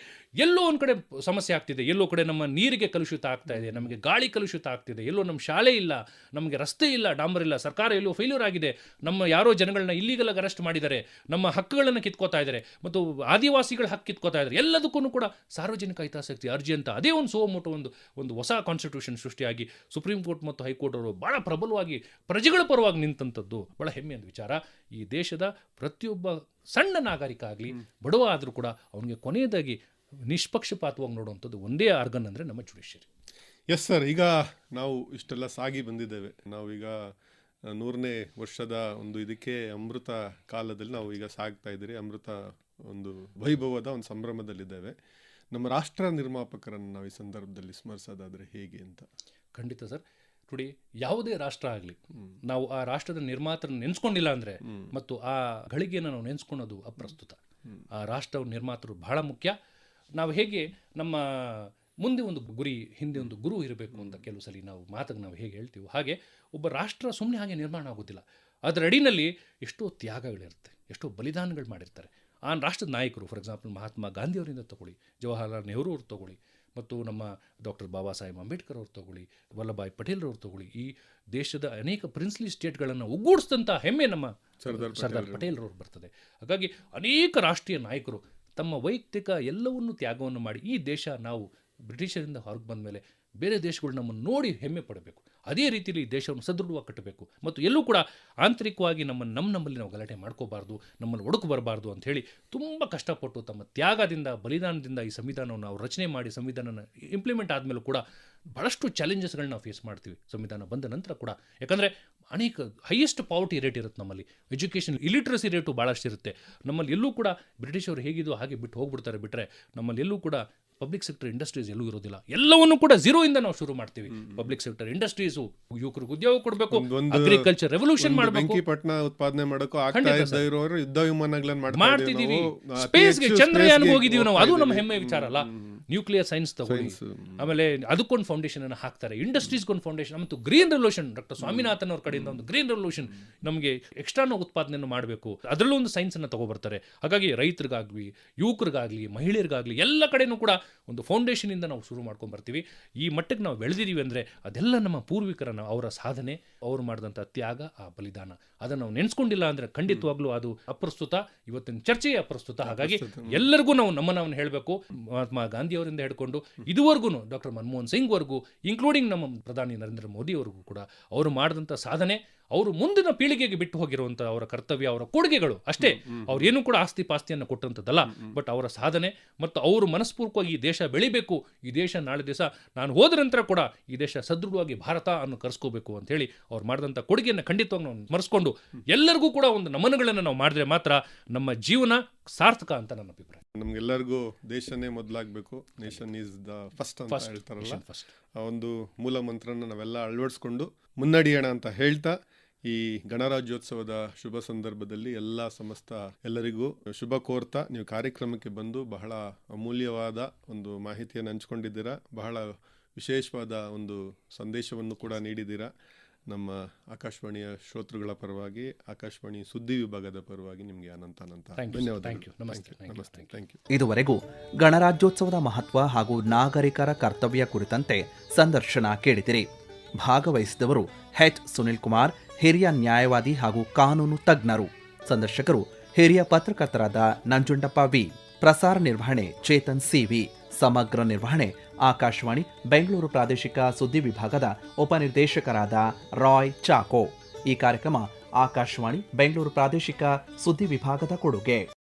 ಎಲ್ಲೋ ಒಂದು ಕಡೆ ಸಮಸ್ಯೆ ಆಗ್ತಿದೆ. ಎಲ್ಲೋ ಕಡೆ ನಮ್ಮ ನೀರಿಗೆ ಕಲುಷಿತ ಆಗ್ತಾ ಇದೆ, ನಮಗೆ ಗಾಳಿ ಕಲುಷಿತ ಆಗ್ತಿದೆ. ಎಲ್ಲೋ ನಮ್ಮ ಶಾಲೆ ಇಲ್ಲ, ನಮಗೆ ರಸ್ತೆ ಇಲ್ಲ, ಡಾಂಬರ್ ಇಲ್ಲ, ಸರ್ಕಾರ ಎಲ್ಲೋ ಫೇಲ್ಯೂರ್ ಆಗಿದೆ. ನಮ್ಮ ಯಾರೋ ಜನಗಳನ್ನ ಇಲ್ಲಿಗೆಲ್ಲ ಅರೆಸ್ಟ್ ಮಾಡಿದ್ದಾರೆ. ನಮ್ಮ ಹಕ್ಕುಗಳನ್ನು ಕಿತ್ಕೋತಾ ಇದ್ದಾರೆ. ಮತ್ತು ಆದಿವಾಸಿಗಳ ಹಕ್ಕು ಕಿತ್ಕೋತಾ ಇದ್ದಾರೆ. ಎಲ್ಲದಕ್ಕೂ ಕೂಡ ಸಾರ್ವಜನಿಕ ಹಿತಾಸಕ್ತಿ ಅರ್ಜಿ ಅಂತ ಅದೇ ಒಂದು ಸೋಮೋಟೋ ಒಂದು ಒಂದು ಹೊಸ ಕಾನ್ಸ್ಟಿಟ್ಯೂಷನ್ ಸೃಷ್ಟಿಯಾಗಿ ಸುಪ್ರೀಂ ಕೋರ್ಟ್ ಮತ್ತು ಹೈಕೋರ್ಟ್ ಅವರು ಭಾಳ ಪ್ರಬಲವಾಗಿ ಪ್ರಜೆಗಳ ಪರವಾಗಿ ನಿಂತಂಥದ್ದು ಭಾಳ ಹೆಮ್ಮೆಯ ವಿಚಾರ. ಈ ದೇಶದ ಪ್ರತಿಯೊಬ್ಬ ಸಣ್ಣ ನಾಗರಿಕ ಆಗಲಿ ಬಡವ ಆದರೂ ಕೂಡ ಅವನಿಗೆ ಕೊನೆಯದಾಗಿ ನಿಷ್ಪಕ್ಷಪಾತವಾಗಿ ನೋಡುವಂಥದ್ದು ಒಂದೇ ಆರ್ಗನ್ ಅಂದರೆ ನಮ್ಮ ಜುಡಿಷಿಯರಿ
ಎಸ್ ಸರ್ ಈಗ ನಾವು ಇಷ್ಟೆಲ್ಲ ಸಾಗಿ ಬಂದಿದ್ದೇವೆ. ನಾವೀಗ ನೂರನೇ ವರ್ಷದ ಒಂದು ಇದಕ್ಕೆ ಅಮೃತ ಕಾಲದಲ್ಲಿ ನಾವು ಈಗ ಸಾಗ್ತಾ ಇದ್ದೀರಿ. ಅಮೃತ ಒಂದು ವೈಭವದ ಒಂದು ಸಂಭ್ರಮದಲ್ಲಿದ್ದೇವೆ. ನಮ್ಮ ರಾಷ್ಟ್ರ ನಿರ್ಮಾಪಕರನ್ನು ನಾವು ಈ ಸಂದರ್ಭದಲ್ಲಿ ಸ್ಮರಿಸೋದಾದರೆ ಹೇಗೆ ಅಂತ?
ಖಂಡಿತ ಸರ್. ನೋಡಿ ಯಾವುದೇ ರಾಷ್ಟ್ರ ಆಗಲಿ ನಾವು ಆ ರಾಷ್ಟ್ರದ ನಿರ್ಮಾತನ ನೆನೆಸ್ಕೊಂಡಿಲ್ಲ ಅಂದರೆ ಮತ್ತು ಆ ಗಳಿಗೆಯನ್ನು ನಾವು ನೆನೆಸ್ಕೊಳೋದು ಅಪ್ರಸ್ತುತ. ಆ ರಾಷ್ಟ್ರ ನಿರ್ಮಾತರು ಬಹಳ ಮುಖ್ಯ. ನಾವು ಹೇಗೆ ನಮ್ಮ ಮುಂದೆ ಒಂದು ಗುರಿ ಹಿಂದೆ ಒಂದು ಗುರು ಇರಬೇಕು ಅಂತ ಕೆಲವು ಸಲ ನಾವು ಮಾತಾಗ ನಾವು ಹೇಗೆ ಹೇಳ್ತೀವಿ ಹಾಗೆ ಒಬ್ಬ ರಾಷ್ಟ್ರ ಸುಮ್ಮನೆ ಹಾಗೆ ನಿರ್ಮಾಣ ಆಗೋದಿಲ್ಲ. ಅದರ ಅಡಿನಲ್ಲಿ ಎಷ್ಟೋ ತ್ಯಾಗಗಳಿರುತ್ತೆ ಎಷ್ಟೋ ಬಲಿದಾನಗಳು ಮಾಡಿರ್ತಾರೆ. ಆ ರಾಷ್ಟ್ರದ ನಾಯಕರು ಫಾರ್ ಎಕ್ಸಾಂಪಲ್ ಮಹಾತ್ಮ ಗಾಂಧಿಯವರಿಂದ ತಗೊಳ್ಳಿ ಜವಾಹರಲಾಲ್ ನೆಹರು ಅವ್ರು ತಗೊಳ್ಳಿ ಮತ್ತು ನಮ್ಮ ಡಾಕ್ಟರ್ ಬಾಬಾ ಸಾಹೇಬ್ ಅಂಬೇಡ್ಕರ್ ಅವ್ರು ತಗೊಳ್ಳಿ ವಲ್ಲಭಾಯ್ ಪಟೇಲ್ ಅವ್ರು ತಗೊಳ್ಳಿ ಈ ದೇಶದ ಅನೇಕ ಪ್ರಿನ್ಸ್ಲಿ ಸ್ಟೇಟ್ಗಳನ್ನು ಒಗ್ಗೂಡಿಸಿದಂಥ ಹೆಮ್ಮೆ ನಮ್ಮ
ಸರ್ದಾರ್
ಸರ್ದಾರ್ ಪಟೇಲ್ ಅವರು ಬರ್ತದೆ. ಹಾಗಾಗಿ ಅನೇಕ ರಾಷ್ಟ್ರೀಯ ನಾಯಕರು ತಮ್ಮ ವೈಯಕ್ತಿಕ ಎಲ್ಲವನ್ನೂ ತ್ಯಾಗವನ್ನು ಮಾಡಿ ಈ ದೇಶ ನಾವು ಬ್ರಿಟಿಷರಿಂದ ಹೊರಗೆ ಬಂದ ಮೇಲೆ ಬೇರೆ ದೇಶಗಳು ನಮ್ಮನ್ನು ನೋಡಿ ಹೆಮ್ಮೆ ಪಡಬೇಕು. ಅದೇ ರೀತಿಯಲ್ಲಿ ದೇಶವನ್ನು ಸದೃಢವಾಗಿ ಕಟ್ಟಬೇಕು. ಮತ್ತು ಎಲ್ಲೂ ಕೂಡ ಆಂತರಿಕವಾಗಿ ನಮ್ಮನ್ನು ನಮ್ಮ ನಮ್ಮಲ್ಲಿ ನಾವು ಗಲಾಟೆ ಮಾಡ್ಕೋಬಾರ್ದು ನಮ್ಮನ್ನು ಒಡಕು ಬರಬಾರ್ದು ಅಂತ ಹೇಳಿ ತುಂಬ ಕಷ್ಟಪಟ್ಟು ತಮ್ಮ ತ್ಯಾಗದಿಂದ, ಬಲಿದಾನದಿಂದ ಈ ಸಂವಿಧಾನವನ್ನು ನಾವು ರಚನೆ ಮಾಡಿ ಸಂವಿಧಾನನ ಇಂಪ್ಲಿಮೆಂಟ್ ಆದಮೇಲೂ ಕೂಡ ಭಾಳಷ್ಟು ಚಾಲೆಂಜಸ್ಗಳನ್ನ ನಾವು ಫೇಸ್ ಮಾಡ್ತೀವಿ. ಸಂವಿಧಾನ ಬಂದ ನಂತರ ಕೂಡ. ಯಾಕಂದರೆ ಅನೇಕ ಹೈಯೆಸ್ಟ್ ಪಾವರ್ಟಿ ರೇಟ್ ಇರುತ್ತೆ ನಮ್ಮಲ್ಲಿ. ಎಜುಕೇಷನ್ ಇಲಿಟ್ರಸಿ ರೇಟು ಭಾಳಷ್ಟು ಇರುತ್ತೆ ನಮ್ಮಲ್ಲಿ ಎಲ್ಲೂ ಕೂಡ ಬ್ರಿಟಿಷರು ಹೇಗಿದೋ ಹಾಗೆ ಬಿಟ್ಟು ಹೋಗ್ಬಿಡ್ತಾರೆ ಬಿಟ್ಟರೆ ನಮ್ಮಲ್ಲಿ ಎಲ್ಲೂ ಕೂಡ ಪಬ್ಲಿಕ್ ಸೆಕ್ಟರ್ ಇಂಡಸ್ಟ್ರೀಸ್ ಎಲ್ಲೂ ಇರೋದಿಲ್ಲ. ಎಲ್ಲವನ್ನು ಕೂಡ ಜೀರೋ ಇಂದ ನಾವು ಶುರು ಮಾಡ್ತೀವಿ. ಪಬ್ಲಿಕ್ ಸೆಕ್ಟರ್ ಇಂಡಸ್ಟ್ರೀಸ್ ಯುವಕರಿಗೆ ಉದ್ಯೋಗ ಕೊಡಬೇಕು ಅಗ್ರಿಕಲ್ಚರ್ ರೆವಲ್ಯೂಷನ್ ಮಾಡಬೇಕು.
ಬೆಂಕಿ ಪಟ್ಟಣ ಉತ್ಪಾದನೆ ಮಾಡೋಕ್ಕೂ ಯುದ್ಧ ವಿಮಾನಗಳನ್ನ ಮಾಡ್ತಾ
ಮಾಡ್ತಿದೀವಿ. ಸ್ಪೇಸ್ಗೆ ಚಂದ್ರಯಾನ್ಗೆ ಹೋಗಿದೀವಿ ನಾವು. ಅದು ನಮ್ಮ. ಹೆಮ್ಮೆ ವಿಚಾರ ಅಲ್ಲ. ನ್ಯೂಕ್ಲಿಯರ್ ಸೈನ್ಸ್ ತಗೊಳ್ಳಿ. ಆಮೇಲೆ ಅದಕ್ಕೊಂದು ಫೌಂಡೇಶನ್ ಅನ್ನು ಹಾಕ್ತಾರೆ. ಇಂಡಸ್ಟ್ರೀಸ್ಗೊಂದು ಫೌಂಡೇಶನ್ ಮತ್ತು ಗ್ರೀನ್ ರೆವಲ್ಯೂಷನ್ ಡಾಕ್ಟರ್ ಸ್ವಾಮಿನಾಥನ್ ಅವ್ರ ಕಡೆಯಿಂದ ಒಂದು ಗ್ರೀನ್ ರೆವಲ್ಯೂಷನ್ ನಮಗೆ ಎಕ್ಸ್ಟ್ರಾನ ಉತ್ಪಾದನೆಯನ್ನು ಮಾಡಬೇಕು. ಅದರಲ್ಲೂ ಒಂದು ಸೈನ್ಸ್ ಅನ್ನು ತಗೊಬರ್ತಾರೆ. ಹಾಗಾಗಿ ರೈತರಿಗಾಗ್ಲಿ ಯುವಕರಿಗಾಗ್ಲಿ ಮಹಿಳೆಯರಿಗಾಗ್ಲಿ ಎಲ್ಲ ಕಡೆನೂ ಕೂಡ ಒಂದು ಫೌಂಡೇಶನ್ ಇಂದ ನಾವು ಶುರು ಮಾಡ್ಕೊಂಡು ಬರ್ತೀವಿ ಈ ಮಟ್ಟಕ್ಕೆ ನಾವು ಬೆಳೆದಿದ್ದೀವಿ ಅಂದರೆ ಅದೆಲ್ಲ ನಮ್ಮ ಪೂರ್ವಿಕರನ್ನು ಅವರ ಸಾಧನೆ ಅವರು ಮಾಡಿದಂಥ ತ್ಯಾಗ ಆ ಬಲಿದಾನ. ಅದನ್ನು ನಾವು ನೆನೆಸ್ಕೊಂಡಿಲ್ಲ ಅಂದ್ರೆ ಖಂಡಿತವಾಗ್ಲೂ ಅದು ಅಪ್ರಸ್ತುತ ಇವತ್ತಿನ ಚರ್ಚೆಯೇ ಅಪ್ರಸ್ತುತ. ಹಾಗಾಗಿ ಎಲ್ಲರಿಗೂ ನಾವು ನಮ್ಮನವನ್ನು ಹೇಳಬೇಕು. ಮಹಾತ್ಮ ಗಾಂಧಿ ಅವರಿಂದ ಹಿಡ್ಕೊಂಡು ಇದುವರೆಗೂ ಡಾಕ್ಟರ್ ಮನಮೋಹನ್ ಸಿಂಗ್ವರೆಗೂ ಇನ್ಕ್ಲೂಡಿಂಗ್ ನಮ್ಮ ಪ್ರಧಾನಿ ನರೇಂದ್ರ ಮೋದಿ ಅವರಿಗೂ ಕೂಡ ಅವರು ಮಾಡಿದಂಥ ಸಾಧನೆ ಅವರು ಮುಂದಿನ ಪೀಳಿಗೆಗೆ ಬಿಟ್ಟು ಹೋಗಿರುವಂಥ ಅವರ ಕರ್ತವ್ಯ ಅವರ ಕೊಡುಗೆಗಳು ಅಷ್ಟೇ. ಅವ್ರೇನು ಏನೂ ಕೂಡ ಆಸ್ತಿ ಪಾಸ್ತಿಯನ್ನು ಕೊಟ್ಟಂಥದ್ದಲ್ಲ. ಬಟ್ ಅವರ ಸಾಧನೆ ಮತ್ತು ಅವರು ಮನಸ್ಪೂರ್ವಕವಾಗಿ ಈ ದೇಶ ಬೆಳಿಬೇಕು ಈ ದೇಶ ನಾಳೆ ದಿವಸ ನಾನು ಹೋದ ನಂತರ ಕೂಡ ಈ ದೇಶ ಸದೃಢವಾಗಿ ಭಾರತ ಅನ್ನು ಕರೆಸ್ಕೋಬೇಕು ಅಂತ ಹೇಳಿ ಅವ್ರು ಮಾಡಿದಂಥ ಕೊಡುಗೆಯನ್ನು ಖಂಡಿತವಾಗಿ ನಾವು ಮರೆಸ್ಕೊಂಡು ಎಲ್ಲರಿಗೂ ಕೂಡ ಒಂದು ನಮನಗಳನ್ನು ನಾವು ಮಾಡಿದ್ರೆ ಮಾತ್ರ ನಮ್ಮ ಜೀವನ ಸಾರ್ಥಕ ಅಂತ ನನ್ನ ಅಭಿಪ್ರಾಯ.
ನಮ್ಗೆಲ್ಲರಿಗೂ ದೇಶನೇ ಮೊದಲಾಗಬೇಕು. ನೇಷನ್ ಈಸ್ ದ ಫಸ್ಟ್ ಅಂತ ಹೇಳ್ತಾರಲ್ಲ. ಒಂದು ಮೂಲ ಮಂತ್ರನ ನಾವೆಲ್ಲ ಅಳವಡಿಸ್ಕೊಂಡು ಮುನ್ನಡೆಯೋಣ ಅಂತ ಹೇಳ್ತಾ ಈ ಗಣರಾಜ್ಯೋತ್ಸವದ ಶುಭ ಸಂದರ್ಭದಲ್ಲಿ ಎಲ್ಲ ಸಮಸ್ತ ಎಲ್ಲರಿಗೂ ಶುಭ ಕೋರ್ತಾ. ನೀವು ಕಾರ್ಯಕ್ರಮಕ್ಕೆ ಬಂದು ಬಹಳ ಅಮೂಲ್ಯವಾದ ಒಂದು ಮಾಹಿತಿಯನ್ನು ಹಂಚ್ಕೊಂಡಿದ್ದೀರಾ. ಬಹಳ ವಿಶೇಷವಾದ ಒಂದು ಸಂದೇಶವನ್ನು ಕೂಡ ನೀಡಿದ್ದೀರಾ. ನಮ್ಮ ಆಕಾಶವಾಣಿಯ ಶ್ರೋತೃಗಳ ಪರವಾಗಿ ಆಕಾಶವಾಣಿ ಸುದ್ದಿ ವಿಭಾಗದ ಪರವಾಗಿ ನಿಮಗೆ ಅನಂತ ಅನಂತ ಧನ್ಯವಾದ
ಇದುವರೆಗೂ ಗಣರಾಜ್ಯೋತ್ಸವದ ಮಹತ್ವ ಹಾಗೂ ನಾಗರಿಕರ ಕರ್ತವ್ಯ ಕುರಿತಂತೆ ಸಂದರ್ಶನ ಕೇಳಿದಿರಿ. ಭಾಗವಹಿಸಿದವರು ಹೆಚ್ ಸುನಿಲ್ ಕುಮಾರ್, ಹಿರಿಯ ನ್ಯಾಯವಾದಿ ಹಾಗೂ ಕಾನೂನು ತಜ್ಞರು. ಸಂದರ್ಶಕರು, ಹಿರಿಯ ಪತ್ರಕರ್ತರಾದ ನಂಜುಂಡಪ್ಪ ವಿ, ಪ್ರಸಾರ ನಿರ್ವಹಣೆ ಚೇತನ್ ಸಿವಿ ಸಮಗ್ರ ನಿರ್ವಹಣೆ ಆಕಾಶವಾಣಿ, ಬೆಂಗಳೂರು ಪ್ರಾದೇಶಿಕ ಸುದ್ದಿ ವಿಭಾಗದ ಉಪನಿರ್ದೇಶಕರಾದ ರಾಯ್ ಚಾಕೋ. ಈ ಕಾರ್ಯಕ್ರಮ ಆಕಾಶವಾಣಿ, ಬೆಂಗಳೂರು ಪ್ರಾದೇಶಿಕ ಸುದ್ದಿ ವಿಭಾಗದ ಕೊಡುಗೆ.